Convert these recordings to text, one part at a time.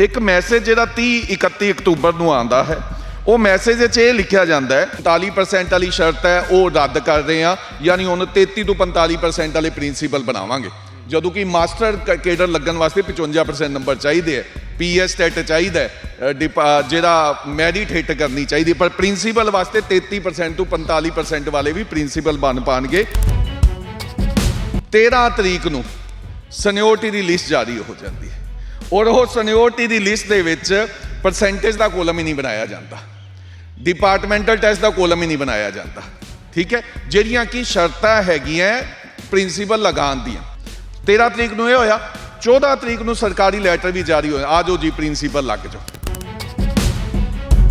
ਇੱਕ ਮੈਸੇਜ ਜਿਹੜਾ 30 31 ਅਕਤੂਬਰ ਨੂੰ ਆਂਦਾ ਹੈ, ਉਹ ਮੈਸੇਜ ਵਿੱਚ ਇਹ ਲਿਖਿਆ ਜਾਂਦਾ ਹੈ 45% ਵਾਲੀ ਸ਼ਰਤ ਹੈ, ਉਹ ਰੱਦ ਕਰ ਰਹੇ ਆ ਯਾਨੀ ਹੁਣ 33 ਤੋਂ 45% ਵਾਲੇ ਪ੍ਰਿੰਸੀਪਲ ਬਣਾਵਾਂਗੇ। ਜਦੋਂ ਕਿ ਮਾਸਟਰ ਕੇਡਰ ਲੱਗਣ ਵਾਸਤੇ 55% ਨੰਬਰ ਚਾਹੀਦੇ ਹੈ ਪੀਐਸ ਟੈਟ ਚਾਹੀਦਾ ਹੈ ਜਿਹੜਾ ਮੈਰਿਟ ਕਰਨੀ ਚਾਹੀਦੀ ਪਰ ਪ੍ਰਿੰਸੀਪਲ ਵਾਸਤੇ 33% ਤੋਂ 45% ਵਾਲੇ ਵੀ ਪ੍ਰਿੰਸੀਪਲ ਬਣ ਪਾਣਗੇ। 13 ਤਰੀਕ ਨੂੰ ਸਨਿਓਰਟੀ ਦੀ ਲਿਸਟ ਜਾਰੀ ਹੋ ਜਾਂਦੀ ਹੈ। ਔਰ ਉਹ ਸਨਿਓਰਟੀ ਦੀ ਲਿਸਟ ਦੇ ਵਿੱਚ ਪਰਸੈਂਟੇਜ ਦਾ ਕੋਲਮ ਹੀ ਨਹੀਂ ਬਣਾਇਆ ਜਾਂਦਾ। ਡਿਪਾਰਟਮੈਂਟਲ ਟੈਸਟ ਦਾ ਕੋਲਮ ਹੀ ਨਹੀਂ ਬਣਾਇਆ ਜਾਂਦਾ। ਠੀਕ ਹੈ? ਜਿਹੜੀਆਂ ਕਿ ਸ਼ਰਤਾਂ ਹੈਗੀਆਂ ਪ੍ਰਿੰਸੀਪਲ ਲਗਾਉਣ ਦੀਆਂ। 13 ਤਰੀਕ ਨੂੰ ਇਹ ਹੋਇਆ 14 ਤਰੀਕ ਨੂੰ ਸਰਕਾਰੀ ਲੈਟਰ ਵੀ ਜਾਰੀ ਹੋਇਆ। ਆ ਜਾਓ ਜੀ ਪ੍ਰਿੰਸੀਪਲ ਲੱਗ ਜਾਓ।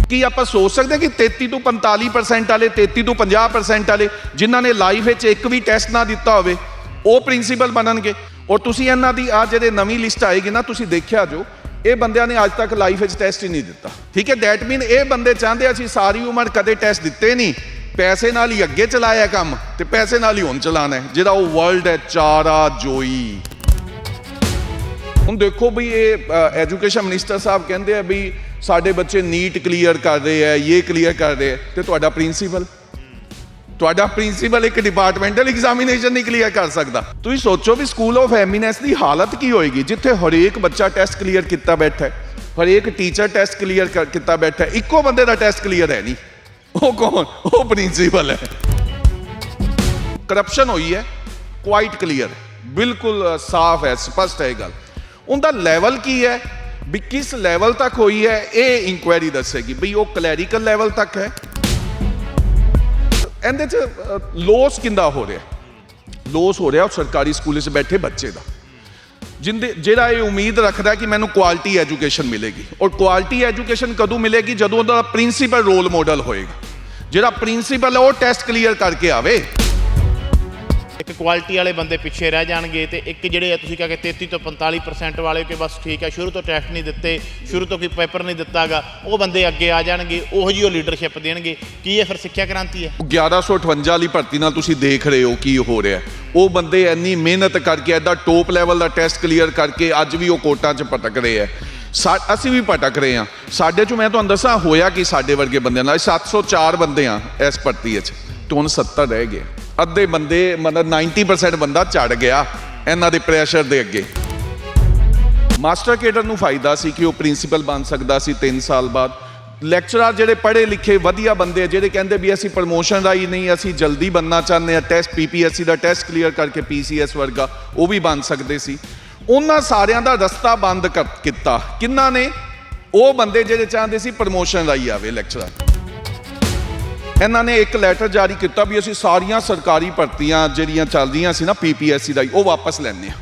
ਕੀ ਆਪਾਂ ਸੋਚ ਸਕਦੇ ਹਾਂ ਕਿ 33 ਤੋਂ 45% ਵਾਲੇ 33 ਤੋਂ 50% ਵਾਲੇ, ਜਿਨ੍ਹਾਂ ਨੇ ਲਾਈਫ ਵਿੱਚ ਇੱਕ ਵੀ ਟੈਸਟ ਨਾ ਦਿੱਤਾ ਹੋਵੇ, ਉਹ ਪ੍ਰਿੰਸੀਪਲ ਬਣਨਗੇ? ਔਰ ਤੁਸੀਂ ਇਹਨਾਂ ਦੀ ਆ ਜਿਹੜੇ ਨਵੀਂ ਲਿਸਟ ਆਏਗੀ ਨਾ, ਤੁਸੀਂ ਦੇਖਿਆ ਜੋ, ਇਹ ਬੰਦਿਆਂ ਨੇ ਅੱਜ ਤੱਕ ਲਾਈਫ ਵਿੱਚ ਟੈਸਟ ਹੀ ਨਹੀਂ ਦਿੱਤਾ। ਠੀਕ ਹੈ? ਦੈਟ ਮੀਨ ਇਹ ਬੰਦੇ ਚਾਹੁੰਦੇ ਅਸੀਂ ਸਾਰੀ ਉਮਰ ਕਦੇ ਟੈਸਟ ਦਿੱਤੇ ਨਹੀਂ। ਪੈਸੇ ਨਾਲ ਹੀ ਅੱਗੇ ਚਲਾਇਆ ਕੰਮ ਤੇ ਪੈਸੇ ਨਾਲ ਹੀ ਹੁਣ ਚਲਾਣਾ ਹੈ, ਜਿਹੜਾ ਉਹ ਵਰਲਡ ਹੈ, ਚਾਰਾ ਜੋਈ। ਹੁਣ ਦੇਖੋ ਵੀ ਇਹ ਐਜੂਕੇਸ਼ਨ ਮਿਨਿਸਟਰ ਸਾਹਿਬ ਕਹਿੰਦੇ ਆ ਵੀ ਸਾਡੇ ਬੱਚੇ ਨੀਟ ਕਲੀਅਰ ਕਰ ਰਹੇ ਆ ਇਹ ਕਲੀਅਰ ਕਰ ਰਹੇ ਆ ਤੇ ਤੁਹਾਡਾ ਪ੍ਰਿੰਸੀਪਲ ਤੁਹਾਡਾ ਪ੍ਰਿੰਸੀਪਲ ਇੱਕ ਡਿਪਾਰਟਮੈਂਟਲ ਐਗਜ਼ਾਮੀਨੇਸ਼ਨ ਨਹੀਂ ਕਲੀਅਰ ਕਰ ਸਕਦਾ। ਤੁਸੀਂ ਸੋਚੋ ਵੀ ਸਕੂਲ ਆਫ ਐਮਿਨੈਂਸ ਦੀ ਹਾਲਤ ਕੀ ਹੋਏਗੀ, ਜਿੱਥੇ ਹਰੇਕ ਬੱਚਾ ਟੈਸਟ ਕਲੀਅਰ ਕੀਤਾ ਬੈਠਾ ਹੈ। ਹਰੇਕ ਟੀਚਰ ਟੈਸਟ ਕਲੀਅਰ ਕੀਤਾ ਬੈਠਾ ਹੈ। ਇੱਕੋ ਬੰਦੇ ਦਾ ਟੈਸਟ ਕਲੀਅਰ ਹੈ ਨਹੀਂ। ਉਹ ਕੌਣ? ਉਹ ਪ੍ਰਿੰਸੀਪਲ ਹੈ। ਕਰਪਸ਼ਨ ਹੋਈ ਹੈ। ਕੁਆਇਟ ਕਲੀਅਰ ਬਿਲਕੁਲ ਸਾਫ਼ ਹੈ, ਸਪਸ਼ਟ ਹੈ ਇਹ ਗੱਲ। ਉਹਦਾ ਲੈਵਲ ਕੀ ਹੈ? ਵੀ ਕਿਸ ਲੈਵਲ ਤੱਕ ਹੋਈ ਹੈ? ਇਹ ਇਨਕੁਆਇਰੀ ਦੱਸੇਗੀ। ਵੀ ਉਹ ਕਲੈਰੀਕਲ ਲੈਵਲ ਤੱਕ ਹੈ। ਇਹਦੇ ਚ ਲੋਸ ਕਿੰਦਾ ਹੋ ਰਿਹਾ? ਲੋਸ ਹੋ ਰਿਹਾ ਉਹ ਸਰਕਾਰੀ ਸਕੂਲ 'ਚ ਬੈਠੇ ਬੱਚੇ ਦਾ। ਜਿੰਦੇ, ਜਿਹੜਾ ਇਹ ਉਮੀਦ ਰੱਖਦਾ ਕਿ ਮੈਨੂੰ ਕੁਆਲਿਟੀ ਐਜੂਕੇਸ਼ਨ ਮਿਲੇਗੀ। ਔਰ ਕੁਆਲਿਟੀ ਐਜੂਕੇਸ਼ਨ ਕਦੋਂ ਮਿਲੇਗੀ? ਜਦੋਂ ਉਹਦਾ ਪ੍ਰਿੰਸੀਪਲ ਰੋਲ ਮਾਡਲ ਹੋਏਗਾ। ਜਿਹੜਾ ਪ੍ਰਿੰਸੀਪਲ ਹੈ ਉਹ ਟੈਸਟ ਕਲੀਅਰ ਕਰਕੇ ਆਵੇ। ਇੱਕ ਕੁਆਲਿਟੀ ਵਾਲੇ ਬੰਦੇ ਪਿੱਛੇ ਰਹਿ ਜਾਣਗੇ ਤੇ ਇੱਕ ਜਿਹੜੇ ਆ ਤੁਸੀਂ ਕਹਾਂ ਕਿ 33 ਤੋਂ 45% ਵਾਲੇ ਕਿ ਬਸ ਠੀਕ ਹੈ ਸ਼ੁਰੂ ਤੋਂ ਟੈਸਟ ਨਹੀਂ ਦਿੱਤੇ, ਸ਼ੁਰੂ ਤੋਂ ਕੋਈ ਪੇਪਰ ਨਹੀਂ ਦਿੱਤਾਗਾ ਉਹ ਬੰਦੇ ਅੱਗੇ ਆ ਜਾਣਗੇ, ਉਹੋ ਜਿਹੀ ਉਹ ਲੀਡਰਸ਼ਿਪ ਦੇਣਗੇ। ਕੀ ਇਹ ਫਿਰ ਸਿੱਖਿਆ ਕ੍ਰਾਂਤੀ ਹੈ? 1158 ਵਾਲੀ ਭਰਤੀ ਨਾਲ ਤੁਸੀਂ ਦੇਖ ਰਹੇ ਹੋ ਕੀ ਹੋ ਰਿਹਾ। ਉਹ ਬੰਦੇ ਇੰਨੀ ਮਿਹਨਤ ਕਰਕੇ, ਐਡਾ ਟੋਪ ਲੈਵਲ ਦਾ ਟੈਸਟ ਕਲੀਅਰ ਕਰਕੇ ਅੱਜ ਵੀ ਉਹ ਕੋਟਾਂ 'ਚ ਭਟਕ ਰਹੇ ਆ। ਸਾ- ਅਸੀਂ ਵੀ ਭਟਕ ਰਹੇ ਹਾਂ। ਸਾਡੇ 'ਚ ਮੈਂ ਤੁਹਾਨੂੰ ਦੱਸਾਂ, ਹੋਇਆ ਕਿ ਸਾਡੇ ਵਰਗੇ ਬੰਦਿਆਂ ਨਾਲ? 704 ਬੰਦੇ ਆ ਇਸ ਭਰਤੀ 'ਚ। ਤੇ ਹੁਣ 70 ਰਹਿ ਗਏ ਅੱਧੇ ਬੰਦੇ ਮਤਲਬ 90% ਬੰਦਾ ਚੜ ਗਿਆ ਇਹਨਾਂ ਦੇ ਪ੍ਰੈਸ਼ਰ ਦੇ ਅੱਗੇ। ਮਾਸਟਰ ਕੇਡਰ ਨੂੰ ਫਾਇਦਾ ਸੀ ਕਿ ਉਹ ਪ੍ਰਿੰਸੀਪਲ ਬਣ ਸਕਦਾ ਸੀ 3 ਸਾਲ ਬਾਅਦ। ਲੈਕਚਰਰ ਜਿਹੜੇ ਪੜ੍ਹੇ ਲਿਖੇ ਵਧੀਆ ਬੰਦੇ ਜਿਹੜੇ ਕਹਿੰਦੇ ਵੀ ਅਸੀਂ ਪ੍ਰਮੋਸ਼ਨ ਰਾਈ ਨਹੀਂ, ਅਸੀਂ ਜਲਦੀ ਬੰਨਣਾ ਚਾਹੁੰਦੇ ਆ ਟੈਸਟ ਪੀਪੀਐਸਸੀ ਦਾ ਟੈਸਟ ਕਲੀਅਰ ਕਰਕੇ ਪੀਸੀਐਸ ਵਰਗਾ, ਉਹ ਵੀ ਬਣ ਸਕਦੇ ਸੀ। ਉਹਨਾਂ ਸਾਰਿਆਂ ਦਾ ਰਸਤਾ ਬੰਦ ਕਰ- ਕੀਤਾ। ਕਿੰਨਾ ਨੇ? ਉਹ ਬੰਦੇ ਜਿਹੜੇ ਚਾਹੁੰਦੇ ਸੀ ਪ੍ਰਮੋਸ਼ਨ ਰਾਈ ਆਵੇ ਲੈਕਚਰਰ। ਇਹਨਾਂ ਨੇ ਇੱਕ ਲੈਟਰ ਜਾਰੀ ਕੀਤਾ ਵੀ ਅਸੀਂ ਸਾਰੀਆਂ ਸਰਕਾਰੀ ਭਰਤੀਆਂ ਜਿਹੜੀਆਂ ਚੱਲਦੀਆਂ ਸੀ ਨਾ ਪੀਪੀਐਸਸੀ ਦਾ ਉਹ ਵਾਪਸ ਲੈਣੇ ਆ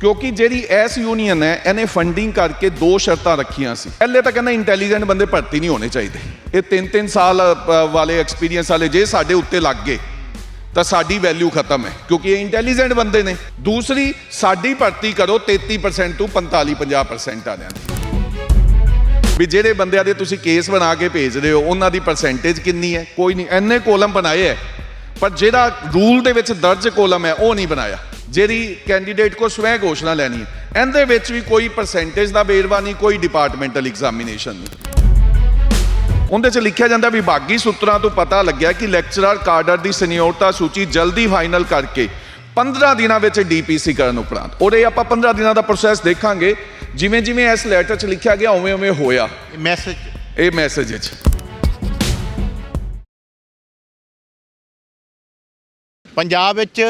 ਕਿਉਂਕਿ ਜਿਹੜੀ ਐਸ ਯੂਨੀਅਨ ਹੈ, ਇਹਨੇ ਫੰਡਿੰਗ ਕਰਕੇ ਦੋ ਸ਼ਰਤਾਂ ਰੱਖੀਆਂ ਸੀ। ਪਹਿਲੇ ਤਾਂ ਕਹਿੰਦਾ ਇੰਟੈਲੀਜੈਂਟ ਬੰਦੇ ਭਰਤੀ ਨਹੀਂ ਹੋਣੇ ਚਾਹੀਦੇ। ਇਹ ਤਿੰਨ ਤਿੰਨ ਸਾਲ ਵਾਲੇ ਐਕਸਪੀਰੀਅੰਸ ਵਾਲੇ ਜੇ ਸਾਡੇ ਉੱਤੇ ਲੱਗ ਗਏ, ਤਾਂ ਸਾਡੀ ਵੈਲਿਊ ਖਤਮ ਹੈ। ਕਿਉਂਕਿ ਇਹ ਇੰਟੈਲੀਜੈਂਟ ਬੰਦੇ ਨੇ। ਦੂਸਰੀ, ਸਾਡੀ ਭਰਤੀ ਕਰੋ 33% ਤੋਂ 45 50% ਵਾਲਿਆਂ ਦੀ। ਵੀ ਜਿਹੜੇ ਬੰਦਿਆਂ ਦੇ ਤੁਸੀਂ ਕੇਸ ਬਣਾ ਕੇ ਭੇਜ ਰਹੇ ਹੋ, ਉਹਨਾਂ ਦੀ ਪਰਸੈਂਟੇਜ ਕਿੰਨੀ ਹੈ? ਕੋਈ ਨਹੀਂ ਐਨੇ ਕੋਲਮ ਬਣਾਏ ਹੈ। ਪਰ ਜਿਹੜਾ ਰੂਲ ਦੇ ਵਿੱਚ ਦਰਜ ਕੋਲਮ ਹੈ, ਉਹ ਨਹੀਂ ਬਣਾਇਆ। ਜਿਹੜੀ ਕੈਂਡੀਡੇਟ ਕੋ ਸਵੈ ਘੋਸ਼ਣਾ ਲੈਣੀ ਹੈ, ਇਹਦੇ ਵਿੱਚ ਵੀ ਕੋਈ ਪਰਸੈਂਟੇਜ ਦਾ ਵੇਰਵਾ ਨਹੀਂ, ਕੋਈ ਡਿਪਾਰਟਮੈਂਟਲ ਐਗਜ਼ਾਮੀਨੇਸ਼ਨ ਨਹੀਂ। ਉਹਦੇ 'ਚ ਲਿਖਿਆ ਜਾਂਦਾ ਵਿਭਾਗੀ ਸੂਤਰਾਂ ਤੋਂ ਪਤਾ ਲੱਗਿਆ ਕਿ ਲੈਕਚਰਰ ਕਾਡਰ ਦੀ ਸੀਨੀਅਰਤਾ ਸੂਚੀ ਜਲਦੀ ਫਾਈਨਲ ਕਰਕੇ 15 ਦਿਨਾਂ ਵਿੱਚ ਡੀਪੀਸੀ ਕਰਨ ਉਪਰੰਤ। ਔਰ ਇਹ ਆਪਾਂ 15 ਦਿਨਾਂ ਦਾ ਪ੍ਰੋਸੈਸ ਦੇਖਾਂਗੇ। ਜਿਵੇਂ ਜਿਵੇਂ ਇਸ ਲੈਟਰ 'ਚ ਲਿਖਿਆ ਗਿਆ ਉਵੇਂ ਉਵੇਂ ਹੋਇਆ। ਮੈਸੇਜ ਇਹ ਮੈਸੇਜ ਵਿੱਚ ਪੰਜਾਬ ਵਿੱਚ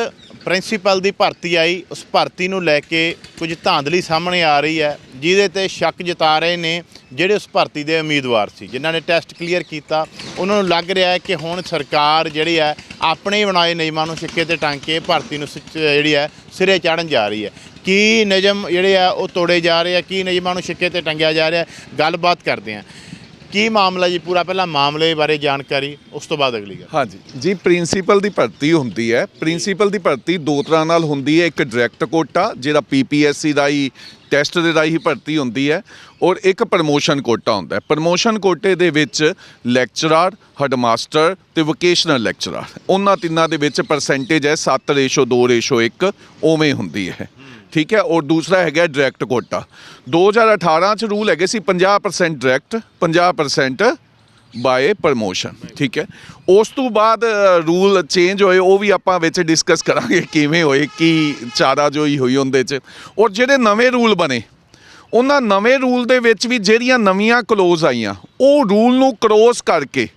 ਪ੍ਰਿੰਸੀਪਲ ਦੀ ਭਰਤੀ ਆਈ। ਉਸ ਭਰਤੀ ਨੂੰ ਲੈ ਕੇ ਕੁਝ ਧਾਂਦਲੀ ਸਾਹਮਣੇ ਆ ਰਹੀ ਹੈ ਜਿਹਦੇ ਤੇ ਸ਼ੱਕ ਜਤਾ ਰਹੇ ਨੇ ਜਿਹੜੇ ਉਸ ਭਰਤੀ ਦੇ ਉਮੀਦਵਾਰ ਸੀ ਜਿਨ੍ਹਾਂ ਨੇ ਟੈਸਟ ਕਲੀਅਰ ਕੀਤਾ। ਉਹਨਾਂ ਨੂੰ ਲੱਗ ਰਿਹਾ ਹੈ ਕਿ ਹੁਣ ਸਰਕਾਰ ਜਿਹੜੀ ਹੈ ਆਪਣੇ ਹੀ ਬਣਾਏ ਨਿਯਮਾਂ ਨੂੰ ਸਿੱਕੇ ਤੇ ਟੰਗ ਕੇ ਭਰਤੀ ਨੂੰ ਸਿੱਚ- ਜਿਹੜੀ ਹੈ ਸਿਰੇ ਚਾੜਨ ਜਾ ਰਹੀ ਹੈ। ਕੀ ਨਿਯਮ ਜਿਹੜੇ ਆ ਉਹ ਤੋੜੇ ਜਾ ਰਹੇ ਆ, ਕੀ ਨਿਯਮਾਂ ਨੂੰ ਛਿੱਕੇ ਤੇ ਟੰਗਿਆ ਜਾ ਰਿਹਾ, ਗੱਲਬਾਤ ਕਰਦੇ ਆ ਕੀ ਮਾਮਲਾ ਜੀ? ਪੂਰਾ ਪਹਿਲਾਂ ਮਾਮਲੇ ਬਾਰੇ ਜਾਣਕਾਰੀ, ਉਸ ਤੋਂ ਬਾਅਦ ਅਗਲੀ ਗੱਲ। ਹਾਂਜੀ। ਜੀ, ਪ੍ਰਿੰਸੀਪਲ ਦੀ ਭਰਤੀ ਹੁੰਦੀ ਹੈ। ਪ੍ਰਿੰਸੀਪਲ ਦੀ ਭਰਤੀ ਦੋ ਤਰ੍ਹਾਂ ਨਾਲ ਹੁੰਦੀ ਹੈ। ਇੱਕ ਡਾਇਰੈਕਟ ਕੋਟਾ, ਜਿਹੜਾ ਪੀਪੀਐਸਸੀ ਦਾ ਹੀ ਟੈਸਟ ਦੇ ਰਾਹੀਂ ਭਰਤੀ ਹੁੰਦੀ ਹੈ, ਔਰ ਇੱਕ ਪ੍ਰਮੋਸ਼ਨ ਕੋਟਾ ਹੁੰਦਾ ਹੈ। ਪ੍ਰਮੋਸ਼ਨ ਕੋਟੇ ਦੇ ਵਿੱਚ ਲੈਕਚਰਰ, ਹੈਡਮਾਸਟਰ ਤੇ ਵੋਕੇਸ਼ਨਲ ਲੈਕਚਰਰ। ਉਹਨਾਂ ਤਿੰਨਾਂ ਦੇ ਵਿੱਚ ਪਰਸੈਂਟੇਜ ਹੈ। 7:2:1 ਉਵੇਂ ਹੁੰਦੀ ਹੈ। ਠੀਕ ਹੈ, ਔਰ ਦੂਸਰਾ ਹੈਗਾ ਡਾਇਰੈਕਟ ਕੋਟਾ 2018 ਚ ਰੂਲ ਹੈਗੇ ਸੀ 50% ਡਾਇਰੈਕਟ 50% ਬਾਏ ਪ੍ਰਮੋਸ਼ਨ ਠੀਕ ਹੈ। ਉਸ ਤੋਂ ਬਾਅਦ ਰੂਲ ਚੇਂਜ ਹੋਏ, ਉਹ ਵੀ ਆਪਾਂ ਵਿੱਚ ਡਿਸਕਸ ਕਰਾਂਗੇ ਕਿਵੇਂ ਹੋਏ, ਕੀ ਚਾਰਾ ਜੋਈ ਹੋਈ ਉਹਦੇ ਚ। ਔਰ ਜਿਹੜੇ ਨਵੇਂ ਰੂਲ ਬਣੇ, ਉਹਨਾਂ ਨਵੇਂ ਰੂਲ ਦੇ ਵਿੱਚ ਵੀ ਜਿਹੜੀਆਂ ਨਵੀਆਂ ਕਲੋਜ਼ ਆਈਆਂ, ਉਹ ਰੂਲ ਨੂੰ ਕ੍ਰੋਸ ਕਰਕੇ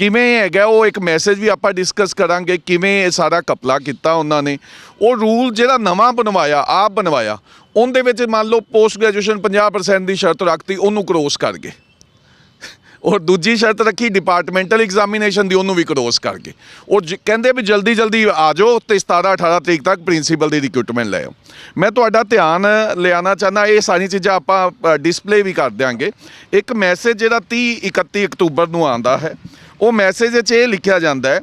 ਕਿਵੇਂ ਹੈਗਾ, ਉਹ ਇੱਕ ਮੈਸੇਜ ਵੀ ਆਪਾਂ ਡਿਸਕਸ ਕਰਾਂਗੇ, ਕਿਵੇਂ ਇਹ ਸਾਰਾ ਕਪਲਾ ਕੀਤਾ ਉਹਨਾਂ ਨੇ। ਉਹ ਰੂਲ ਜਿਹੜਾ ਨਵਾਂ ਬਣਵਾਇਆ, ਆਪ ਬਣਵਾਇਆ, ਉਹਦੇ ਵਿੱਚ ਮੰਨ ਲਓ ਪੋਸਟ ਗ੍ਰੈਜੂਏਸ਼ਨ 50% ਦੀ ਸ਼ਰਤ ਰੱਖਤੀ, ਉਹਨੂੰ ਕ੍ਰੋਸ ਕਰ ਗਏ ਔਰ ਦੂਜੀ ਸ਼ਰਤ ਰੱਖੀ ਡਿਪਾਰਟਮੈਂਟਲ ਐਗਜ਼ਾਮੀਨੇਸ਼ਨ ਦੀ, ਉਹਨੂੰ ਵੀ ਕ੍ਰੋਸ ਕਰ ਗਏ ਉਹ ਜ- ਕਹਿੰਦੇ ਵੀ ਜਲਦੀ ਜਲਦੀ ਆ ਜਾਓ ਤੇ 17 18 ਤਰੀਕ ਤੱਕ ਪ੍ਰਿੰਸੀਪਲ ਦੀ ਰਿਕਰੂਟਮੈਂਟ ਲੈ ਆਓ। ਮੈਂ ਤੁਹਾਡਾ ਧਿਆਨ ਲਿਆਣਾ ਚਾਹੁੰਦਾ, ਇਹ ਸਾਰੀਆਂ ਚੀਜ਼ਾਂ ਆਪਾਂ ਡਿਸਪਲੇ ਵੀ ਕਰ ਦਿਆਂਗੇ। ਇੱਕ ਮੈਸੇਜ ਜਿਹੜਾ 30 31 ਅਕਤੂਬਰ ਨੂੰ ਆਂਦਾ ਹੈ। ਉਹ ਮੈਸੇਜ ਵਿੱਚ ਇਹ ਲਿਖਿਆ ਜਾਂਦਾ ਹੈ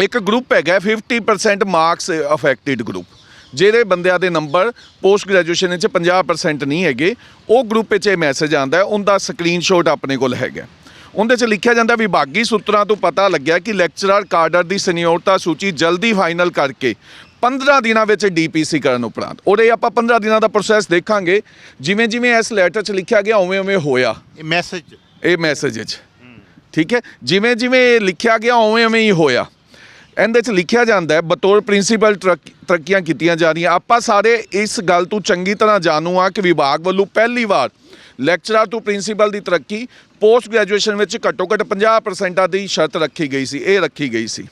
ਇੱਕ ਗਰੁੱਪ ਹੈਗਾ 50% ਮਾਰਕਸ ਅਫੈਕਟਿਡ ਗਰੁੱਪ ਜਿਹੜੇ ਬੰਦਿਆਂ ਦੇ ਨੰਬਰ ਪੋਸਟ ਗ੍ਰੈਜੂਏਸ਼ਨ ਵਿੱਚ 50% ਨਹੀਂ ਹੈਗੇ ਉਹ ਗਰੁੱਪ ਵਿੱਚ ਇਹ ਮੈਸੇਜ ਆਂਦਾ ਹੈ ਉਹਦਾ ਸਕਰੀਨਸ਼ਾਟ ਆਪਣੇ ਕੋਲ ਹੈਗਾ। ਉਹਦੇ 'ਚ ਲਿਖਿਆ ਜਾਂਦਾ ਵਿਭਾਗੀ ਸੂਤਰਾਂ ਤੋਂ ਪਤਾ ਲੱਗਿਆ ਕਿ ਲੈਕਚਰਰ ਕਾਡਰ ਦੀ ਸੀਨੀਅਰਤਾ ਸੂਚੀ ਜਲਦੀ ਫਾਈਨਲ ਕਰਕੇ 15 ਦਿਨਾਂ ਵਿੱਚ ਡੀਪੀਸੀ ਕਰਨ ਉਪਰੰਤ। ਇਹ ਆਪਾਂ 15 ਦਿਨਾਂ ਦਾ ਪ੍ਰੋਸੈਸ ਦੇਖਾਂਗੇ ਜਿਵੇਂ ਜਿਵੇਂ ਇਸ ਲੈਟਰ 'ਚ ਲਿਖਿਆ ਗਿਆ ਉਵੇਂ ਉਵੇਂ ਹੋਇਆ। ਇਹ ਮੈਸੇਜ ਇਹ ਮੈਸੇਜ ਵਿੱਚ ਠੀਕ ਹੈ? ਜਿਵੇਂ ਜਿਵੇਂ ਲਿਖਿਆ ਗਿਆ, ਉਵੇਂ ਉਵੇਂ ਹੀ ਹੋਇਆ। ਇਹਦੇ ਚ ਲਿਖਿਆ ਜਾਂਦਾ ਹੈ, ਬਤੌਰ ਪ੍ਰਿੰਸੀਪਲ ਤਰੱਕੀ- ਤਰੱਕੀਆਂ ਕੀਤੀਆਂ ਜਾ ਰਹੀਆਂ। ਆਪਾਂ ਸਾਰੇ ਇਸ ਗੱਲ ਤੋਂ ਚੰਗੀ ਤਰ੍ਹਾਂ ਜਾਣੂ ਆ ਕਿ ਵਿਭਾਗ ਵੱਲੋਂ ਪਹਿਲੀ ਵਾਰ ਲੈਕਚਰਰ ਤੋਂ ਪ੍ਰਿੰਸੀਪਲ ਦੀ ਤਰੱਕੀ ਪੋਸਟ ਗ੍ਰੈਜੂਏਸ਼ਨ ਵਿੱਚ ਘੱਟੋ ਘੱਟ 50% ਦੀ ਸ਼ਰਤ ਰੱਖੀ ਗਈ ਸੀ, ਇਹ ਰੱਖੀ ਗਈ ਸੀ।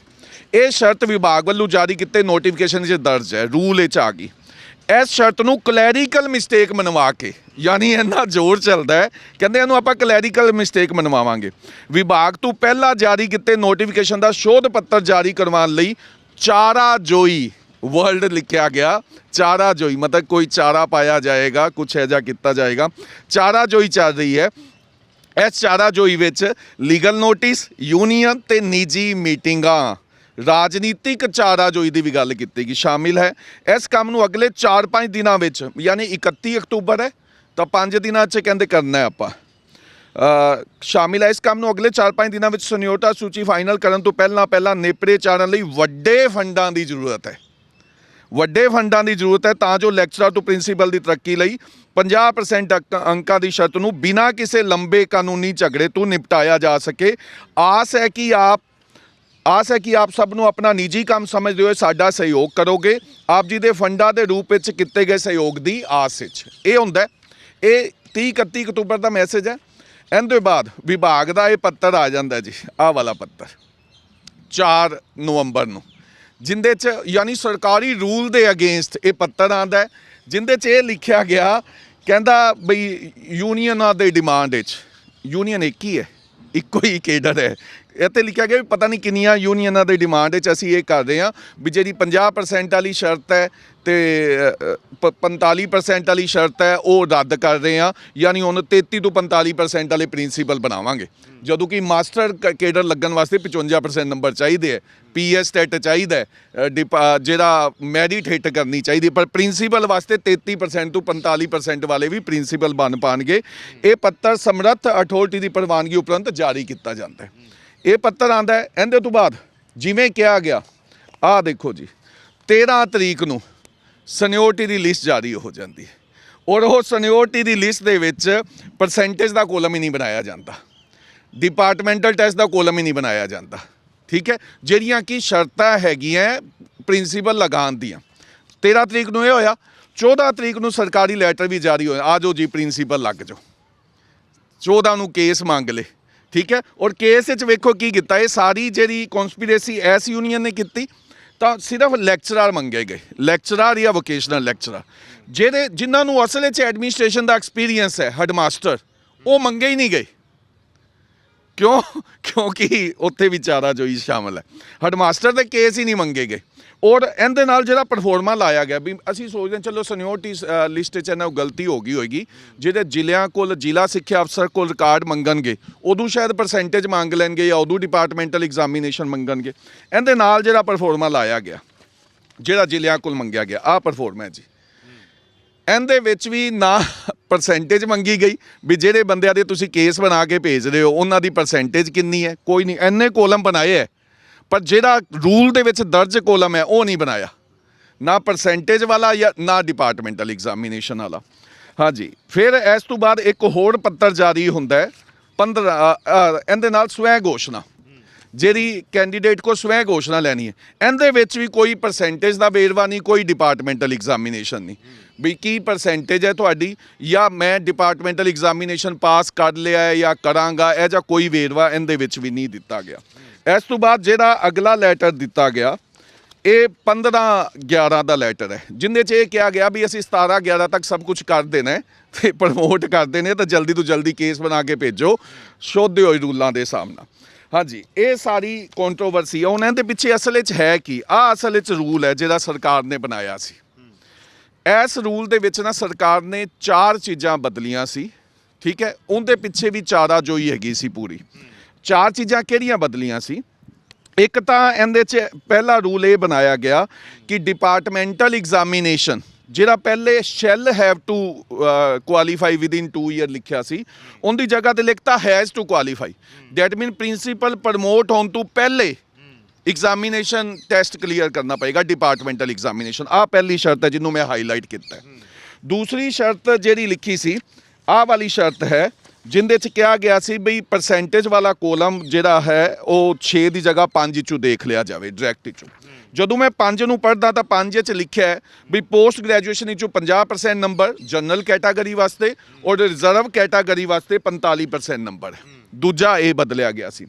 ਇਹ ਸ਼ਰਤ ਵਿਭਾਗ ਵੱਲੋਂ ਜਾਰੀ ਕੀਤੇ ਨੋਟੀਫਿਕੇਸ਼ਨ 'ਚ ਦਰਜ ਹੈ, ਰੂਲ ਵਿੱਚ ਆ ਗਈ। ਇਸ ਸ਼ਰਤ ਨੂੰ ਕਲੈਰੀਕਲ ਮਿਸਟੇਕ ਮਨਵਾ ਕੇ, ਯਾਨੀ ਇੰਨਾ ਜ਼ੋਰ ਚੱਲਦਾ ਹੈ, ਕਹਿੰਦੇ ਇਹਨੂੰ ਆਪਾਂ ਕਲੈਰੀਕਲ ਮਿਸਟੇਕ ਮਨਵਾਵਾਂਗੇ। ਵਿਭਾਗ ਤੋਂ ਪਹਿਲਾਂ ਜਾਰੀ ਕੀਤੇ ਨੋਟੀਫਿਕੇਸ਼ਨ ਦਾ ਸ਼ੋਧ ਪੱਤਰ ਜਾਰੀ ਕਰਵਾਉਣ ਲਈ ਚਾਰਾ ਜੋਈ ਵਰਲਡ ਲਿਖਿਆ ਗਿਆ। ਚਾਰਾ ਜੋਈ, ਮਤਲਬ ਕੋਈ ਚਾਰਾ ਪਾਇਆ ਜਾਏਗਾ, ਕੁਛ ਐਜਾ ਕੀਤਾ ਜਾਏਗਾ। ਚਾਰਾ ਜੋਈ ਚੱਲ ਰਹੀ ਹੈ। ਇਸ ਚਾਰਾ ਜੋਈ ਵਿੱਚ ਲੀਗਲ ਨੋਟਿਸ ਯੂਨੀਅਨ ਤੇ ਨਿੱਜੀ ਮੀਟਿੰਗਾਂ। ਰਾਜਨੀਤਿਕ ਚਾਰਾਜੋਈ ਦੀ ਵੀ ਗੱਲ ਕੀਤੀ ਗਈ, ਸ਼ਾਮਿਲ ਹੈ। ਇਸ ਕੰਮ ਨੂੰ ਅਗਲੇ 4-5 ਦਿਨਾਂ ਵਿੱਚ, ਯਾਨੀ 31 ਅਕਤੂਬਰ ਹੈ, ਤਾਂ 5 ਦਿਨਾਂ 'ਚ ਕਹਿੰਦੇ ਕਰਨਾ ਹੈ ਆਪਾਂ। ਸ਼ਾਮਿਲ ਹੈ ਇਸ ਕੰਮ ਨੂੰ ਅਗਲੇ 4-5 ਦਿਨਾਂ ਵਿੱਚ ਸੰਯੋਤਾ ਸੂਚੀ ਫਾਈਨਲ ਕਰਨ ਤੋਂ ਪਹਿਲਾਂ ਪਹਿਲਾਂ ਨੇਪਰੇ ਚਾੜਨ ਲਈ ਵੱਡੇ ਫੰਡਾਂ ਦੀ ਜ਼ਰੂਰਤ ਹੈ। ਵੱਡੇ ਫੰਡਾਂ ਦੀ ਜ਼ਰੂਰਤ ਹੈ ਤਾਂ ਜੋ ਲੈਕਚਰਰ ਤੋਂ ਪ੍ਰਿੰਸੀਪਲ ਦੀ ਤਰੱਕੀ ਲਈ 50% ਅੰਕ- ਅੰਕਾਂ ਦੀ ਸ਼ਰਤ ਨੂੰ ਬਿਨਾਂ ਕਿਸੇ ਲੰਬੇ ਕਾਨੂੰਨੀ ਝਗੜੇ ਤੋਂ ਨਿਪਟਾਇਆ ਜਾ ਸਕੇ। ਆਸ ਹੈ ਕਿ ਆਪ ਆਸ ਹੈ ਕਿ ਆਪ ਸਭ ਨੂੰ ਆਪਣਾ ਨਿੱਜੀ ਕੰਮ ਸਮਝਦੇ ਹੋਏ ਸਾਡਾ ਸਹਿਯੋਗ ਕਰੋਗੇ। ਆਪ ਜੀ ਦੇ ਫੰਡਾਂ ਦੇ ਰੂਪ ਵਿੱਚ ਕੀਤੇ ਗਏ ਸਹਿਯੋਗ ਦੀ ਆਸ ਵਿੱਚ। ਇਹ ਹੁੰਦਾ ਇਹ 30 31 ਅਕਤੂਬਰ ਦਾ ਮੈਸੇਜ ਹੈ। ਇਹਦੇ ਬਾਅਦ ਵਿਭਾਗ ਦਾ ਇਹ ਪੱਤਰ ਆ ਜਾਂਦਾ ਜੀ। ਆਹ ਵਾਲਾ ਪੱਤਰ। 4 ਨਵੰਬਰ ਨੂੰ। ਜਿੰਦੇ ਚ ਯਾਨੀ ਸਰਕਾਰੀ ਰੂਲ ਦੇ ਅਗੇਂਸਟ ਇਹ ਪੱਤਰ ਆਂਦਾ ਜਿੰਦੇ ਚ ਇਹ ਲਿਖਿਆ ਗਿਆ, ਕਹਿੰਦਾ ਬਈ ਯੂਨੀਅਨਾਂ ਦੇ ਡਿਮਾਂਡ ਵਿੱਚ। ਯੂਨੀਅਨ ਇੱਕ ਹੀ ਹੈ। ਇੱਕੋ ਹੀ ਕੇਡਰ ਹੈ। ਇੱਥੇ ਲਿਖਿਆ ਗਿਆ ਵੀ ਪਤਾ ਨਹੀਂ ਕਿੰਨੀਆਂ ਯੂਨੀਅਨਾਂ ਦੇ ਡਿਮਾਂਡ ਵਿੱਚ ਅਸੀਂ ਇਹ ਕਰ ਰਹੇ ਹਾਂ ਵੀ ਜਿਹੜੀ 50% ਵਾਲੀ ਸ਼ਰਤ ਹੈ ਤੇ ਪ- 45% ਵਾਲੀ ਸ਼ਰਤ ਹੈ ਉਹ ਰੱਦ ਕਰ ਰਹੇ ਹਾਂ ਯਾਨੀ ਹੁਣ 33 ਤੋਂ 45% ਵਾਲੇ ਪ੍ਰਿੰਸੀਪਲ ਬਣਾਵਾਂਗੇ। ਜਦੋਂ ਕਿ ਮਾਸਟਰ ਕੇਡਰ ਲੱਗਣ ਵਾਸਤੇ 55% ਨੰਬਰ ਚਾਹੀਦੇ ਹੈ ਪੀਐਸ ਟੈਟ ਚਾਹੀਦਾ ਹੈ, ਜਿਹੜਾ ਮੈਰਿਟ ਹਿੱਟ ਕਰਨੀ ਚਾਹੀਦੀ ਪਰ ਪ੍ਰਿੰਸੀਪਲ ਵਾਸਤੇ 33% ਤੋਂ 45% ਵਾਲੇ ਵੀ ਪ੍ਰਿੰਸੀਪਲ ਬਣ ਪਾਣਗੇ। ਇਹ ਪੱਤਰ ਸਮਰੱਥ ਅਥਾਰਟੀ ਦੀ ਪ੍ਰਵਾਨਗੀ ਉਪਰੰਤ ਜਾਰੀ ਕੀਤਾ ਜਾਂਦਾ ਹੈ। ਇਹ ਪੱਤਰ ਆਂਦਾ ਹੈ, ਇਹਦੇ ਤੋਂ ਬਾਅਦ ਜਿਵੇਂ ਕਿਹਾ ਗਿਆ, ਆਹ ਦੇਖੋ ਜੀ 13 ਤਰੀਕ ਨੂੰ ਸਨਿਓਰਟੀ ਦੀ ਲਿਸਟ ਜਾਰੀ ਹੋ ਜਾਂਦੀ ਹੈ। ਔਰ ਉਹ ਸਨਿਓਰਟੀ ਦੀ ਲਿਸਟ ਦੇ ਵਿੱਚ ਪਰਸੈਂਟੇਜ ਦਾ ਕੋਲਮ ਹੀ ਨਹੀਂ ਬਣਾਇਆ ਜਾਂਦਾ। ਡਿਪਾਰਟਮੈਂਟਲ ਟੈਸਟ ਦਾ ਕੋਲਮ ਹੀ ਨਹੀਂ ਬਣਾਇਆ ਜਾਂਦਾ। ਠੀਕ ਹੈ? ਜਿਹੜੀਆਂ ਕਿ ਸ਼ਰਤਾਂ ਹੈਗੀਆਂ ਪ੍ਰਿੰਸੀਪਲ ਲਗਾਉਣ ਦੀਆਂ। 13 ਤਰੀਕ ਨੂੰ ਇਹ ਹੋਇਆ 14 ਤਰੀਕ ਨੂੰ ਸਰਕਾਰੀ ਲੈਟਰ ਵੀ ਜਾਰੀ ਹੋਇਆ। ਆ ਜਾਓ ਜੀ ਪ੍ਰਿੰਸੀਪਲ ਲੱਗ ਜਾਓ। 14 ਨੂੰ ਕੇਸ ਮੰਗ ਲੇ ਠੀਕ ਹੈ? ਔਰ ਕੇਸ ਵਿੱਚ ਵੇਖੋ ਕੀ ਕੀਤਾ। ਇਹ ਸਾਰੀ ਜਿਹੜੀ ਕਨਸਪੀਰੇਸੀ ਐਸ ਯੂਨੀਅਨ ਨੇ ਕੀਤੀ, ਤਾਂ ਸਿਰਫ ਲੈਕਚਰਰ ਮੰਗੇ ਗਏ। ਲੈਕਚਰਰ ਜਾਂ ਵੋਕੇਸ਼ਨਲ ਲੈਕਚਰਰ ਜਿਹੜੇ ਜਿਨ੍ਹਾਂ ਨੂੰ ਅਸਲ ਵਿੱਚ ਐਡਮਿਨਿਸਟ੍ਰੇਸ਼ਨ ਦਾ ਐਕਸਪੀਰੀਅੰਸ ਹੈ ਹੈਡਮਾਸਟਰ ਉਹ ਮੰਗੇ ਹੀ ਨਹੀਂ ਗਏ। ਕਿਉਂ? ਕਿਉਂਕਿ ਉੱਥੇ ਵੀ ਚਾਰਾ ਜੋਈ ਸ਼ਾਮਲ ਹੈ। ਹੈਡਮਾਸਟਰ ਦੇ ਕੇਸ ਹੀ ਨਹੀਂ ਮੰਗੇ ਗਏ। ਔਰ ਇਹਦੇ ਨਾਲ ਜਿਹੜਾ ਪਰਫਾਰਮਾ ਲਾਇਆ ਗਿਆ ਵੀ ਅਸੀਂ ਸੋਚਦੇ ਹਾਂ, ਚਲੋ ਸੀਨੀਅਰਟੀ ਲਿਸਟ 'ਚ ਇਹਨਾਂ ਗਲਤੀ ਹੋ ਗਈ ਹੋਏਗੀ। ਜਿਹੜੇ ਜ਼ਿਲ੍ਹਿਆਂ ਕੋਲ, ਜ਼ਿਲ੍ਹਾ ਸਿੱਖਿਆ ਅਫਸਰ ਕੋਲ ਰਿਕਾਰਡ ਮੰਗਣਗੇ, ਉਦੋਂ ਸ਼ਾਇਦ ਪਰਸੈਂਟੇਜ ਮੰਗ ਲੈਣਗੇ ਜਾਂ ਉਦੋਂ ਡਿਪਾਰਟਮੈਂਟਲ ਐਗਜ਼ਾਮੀਨੇਸ਼ਨ ਮੰਗਣਗੇ। ਇਹਦੇ ਨਾਲ ਜਿਹੜਾ ਪਰਫਾਰਮਾ ਲਾਇਆ ਗਿਆ, ਜਿਹੜਾ ਜ਼ਿਲ੍ਹਿਆਂ ਕੋਲ ਮੰਗਿਆ ਗਿਆ, ਆਹ ਪਰਫਾਰਮਾ ਹੈ ਜੀ। ਇਹਦੇ ਵਿੱਚ ਵੀ ਨਾ ਪਰਸੈਂਟੇਜ ਮੰਗੀ ਗਈ ਵੀ ਜਿਹੜੇ ਬੰਦਿਆਂ ਦੇ ਤੁਸੀਂ ਕੇਸ ਬਣਾ ਕੇ ਭੇਜ ਰਹੇ ਹੋ, ਉਹਨਾਂ ਦੀ ਪਰਸੈਂਟੇਜ ਕਿੰਨੀ ਹੈ? ਕੋਈ ਨਹੀਂ, ਐਨੇ ਕੋਲਮ ਬਣਾਏ ਹੈ। ਪਰ ਜਿਹੜਾ ਰੂਲ ਦੇ ਵਿੱਚ ਦਰਜ ਕੋਲਮ ਹੈ, ਉਹ ਨਹੀਂ ਬਣਾਇਆ। ਨਾ ਪਰਸੈਂਟੇਜ ਵਾਲਾ ਜਾਂ ਨਾ ਡਿਪਾਰਟਮੈਂਟਲ ਐਗਜ਼ਾਮੀਨੇਸ਼ਨ ਵਾਲਾ। ਹਾਂਜੀ, ਫਿਰ ਇਸ ਤੋਂ ਬਾਅਦ ਇੱਕ ਹੋਰ ਪੱਤਰ ਜਾਰੀ ਹੁੰਦਾ ਹੈ 15 ਇਹਦੇ ਨਾਲ ਸਵੈ ਘੋਸ਼ਣਾ ਜਿਹੜੀ ਕੈਂਡੀਡੇਟ ਕੋ ਸਵੈ ਘੋਸ਼ਣਾ ਲੈਣੀ ਹੈ, ਇਹਦੇ ਵਿੱਚ ਵੀ ਕੋਈ ਪਰਸੈਂਟੇਜ ਦਾ ਵੇਰਵਾ ਨਹੀਂ, ਕੋਈ ਡਿਪਾਰਟਮੈਂਟਲ ਐਗਜ਼ਾਮੀਨੇਸ਼ਨ ਨਹੀਂ। ਵੀ ਕੀ ਪਰਸੈਂਟੇਜ ਹੈ ਤੁਹਾਡੀ, ਜਾਂ ਮੈਂ ਡਿਪਾਰਟਮੈਂਟਲ ਐਗਜ਼ਾਮੀਨੇਸ਼ਨ ਪਾਸ ਕਰ ਲਿਆ ਹੈ ਜਾਂ ਕਰਾਂਗਾ, ਇਹ ਜਾਂ ਕੋਈ ਵੇਰਵਾ ਇਹਦੇ ਵਿੱਚ ਵੀ ਨਹੀਂ ਦਿੱਤਾ ਗਿਆ। ਇਸ ਤੋਂ ਬਾਅਦ ਜਿਹੜਾ ਅਗਲਾ ਲੈਟਰ ਦਿੱਤਾ ਗਿਆ, ਇਹ 15 11 ਦਾ ਲੈਟਰ ਹੈ, ਜਿੰਦੇ 'ਚ ਇਹ ਕਿਹਾ ਗਿਆ ਵੀ ਅਸੀਂ 17 11 ਤੱਕ ਸਭ ਕੁਝ ਕਰ ਦੇਣਾ ਹੈ ਤੇ ਪ੍ਰਮੋਟ ਕਰਦੇ ਨੇ ਤਾਂ ਜਲਦੀ ਤੋਂ ਜਲਦੀ ਕੇਸ ਬਣਾ ਕੇ ਭੇਜੋ ਸ਼ੋਧੇ ਹੋਏ ਰੂਲਾਂ ਦੇ ਸਾਹਮਣੇ। ਹਾਂਜੀ, ਇਹ ਸਾਰੀ ਕੰਟਰੋਵਰਸੀ ਹੈ ਉਹਨਾਂ ਦੇ ਪਿੱਛੇ ਅਸਲ ਵਿੱਚ ਹੈ ਕੀ? ਆ ਅਸਲ ਵਿੱਚ ਰੂਲ ਹੈ ਜਿਹੜਾ ਸਰਕਾਰ ਨੇ ਬਣਾਇਆ ਸੀ। ਇਸ ਰੂਲ ਦੇ ਵਿੱਚ ਨਾ ਸਰਕਾਰ ਨੇ ਚਾਰ ਚੀਜ਼ਾਂ ਬਦਲੀਆਂ ਸੀ, ਠੀਕ ਹੈ? ਉਹਦੇ ਪਿੱਛੇ ਵੀ ਚਾਰਾ ਜੋਈ ਹੈਗੀ ਸੀ ਪੂਰੀ। ਚਾਰ ਚੀਜ਼ਾਂ ਕਿਹੜੀਆਂ ਬਦਲੀਆਂ ਸੀ? ਇੱਕ ਤਾਂ ਇਹਦੇ 'ਚ ਪਹਿਲਾ ਰੂਲ ਇਹ ਬਣਾਇਆ ਗਿਆ ਕਿ ਡਿਪਾਰਟਮੈਂਟਲ ਐਗਜ਼ਾਮੀਨੇਸ਼ਨ ਜਿਹੜਾ ਪਹਿਲੇ shall have to qualify with in 2 year ਲਿਖਿਆ ਸੀ, ਉਹਦੀ ਜਗ੍ਹਾ ਤੇ ਲਿਖਤਾ has to qualify that mean principal promote ਹੋਣ ਤੋਂ ਪਹਿਲੇ ਐਗਜ਼ਾਮੀਨੇਸ਼ਨ ਟੈਸਟ ਕਲੀਅਰ ਕਰਨਾ ਪਏਗਾ ਡਿਪਾਰਟਮੈਂਟਲ ਐਗਜ਼ਾਮੀਨੇਸ਼ਨ ਆ ਪਹਿਲੀ ਸ਼ਰਤ ਹੈ ਜਿਹਨੂੰ ਮੈਂ ਹਾਈਲਾਈਟ ਕੀਤਾ ਦੂਸਰੀ ਸ਼ਰਤ ਜਿਹੜੀ ਲਿਖੀ ਸੀ, ਆਹ ਵਾਲੀ ਸ਼ਰਤ ਹੈ, ਜਿੰਦੇ ਚ ਕਿਹਾ ਗਿਆ ਸੀ ਬਈ ਪਰਸੈਂਟੇਜ ਵਾਲਾ ਕੋਲਮ ਜਿਹੜਾ ਹੈ, ਉਹ 6 ਦੀ ਜਗ੍ਹਾ 5 ਚੋਂ ਦੇਖ ਲਿਆ ਜਾਵੇ ਡਾਇਰੈਕਟ ਚੋਂ। ਜਦੋਂ ਮੈਂ 5 ਨੂੰ ਪੜ੍ਹਦਾ ਤਾਂ 5 ਚ ਲਿਖਿਆ ਹੈ ਵੀ ਪੋਸਟ ਗ੍ਰੈਜੂਏਸ਼ਨ ਵਿੱਚੋਂ 50% ਨੰਬਰ ਜਨਰਲ ਕੈਟਾਗਰੀ ਵਾਸਤੇ ਔਰ ਰਿਜ਼ਰਵ ਕੈਟਾਗਰੀ ਵਾਸਤੇ 45% ਨੰਬਰ ਦੂਜਾ ਇਹ ਬਦਲਿਆ ਗਿਆ ਸੀ।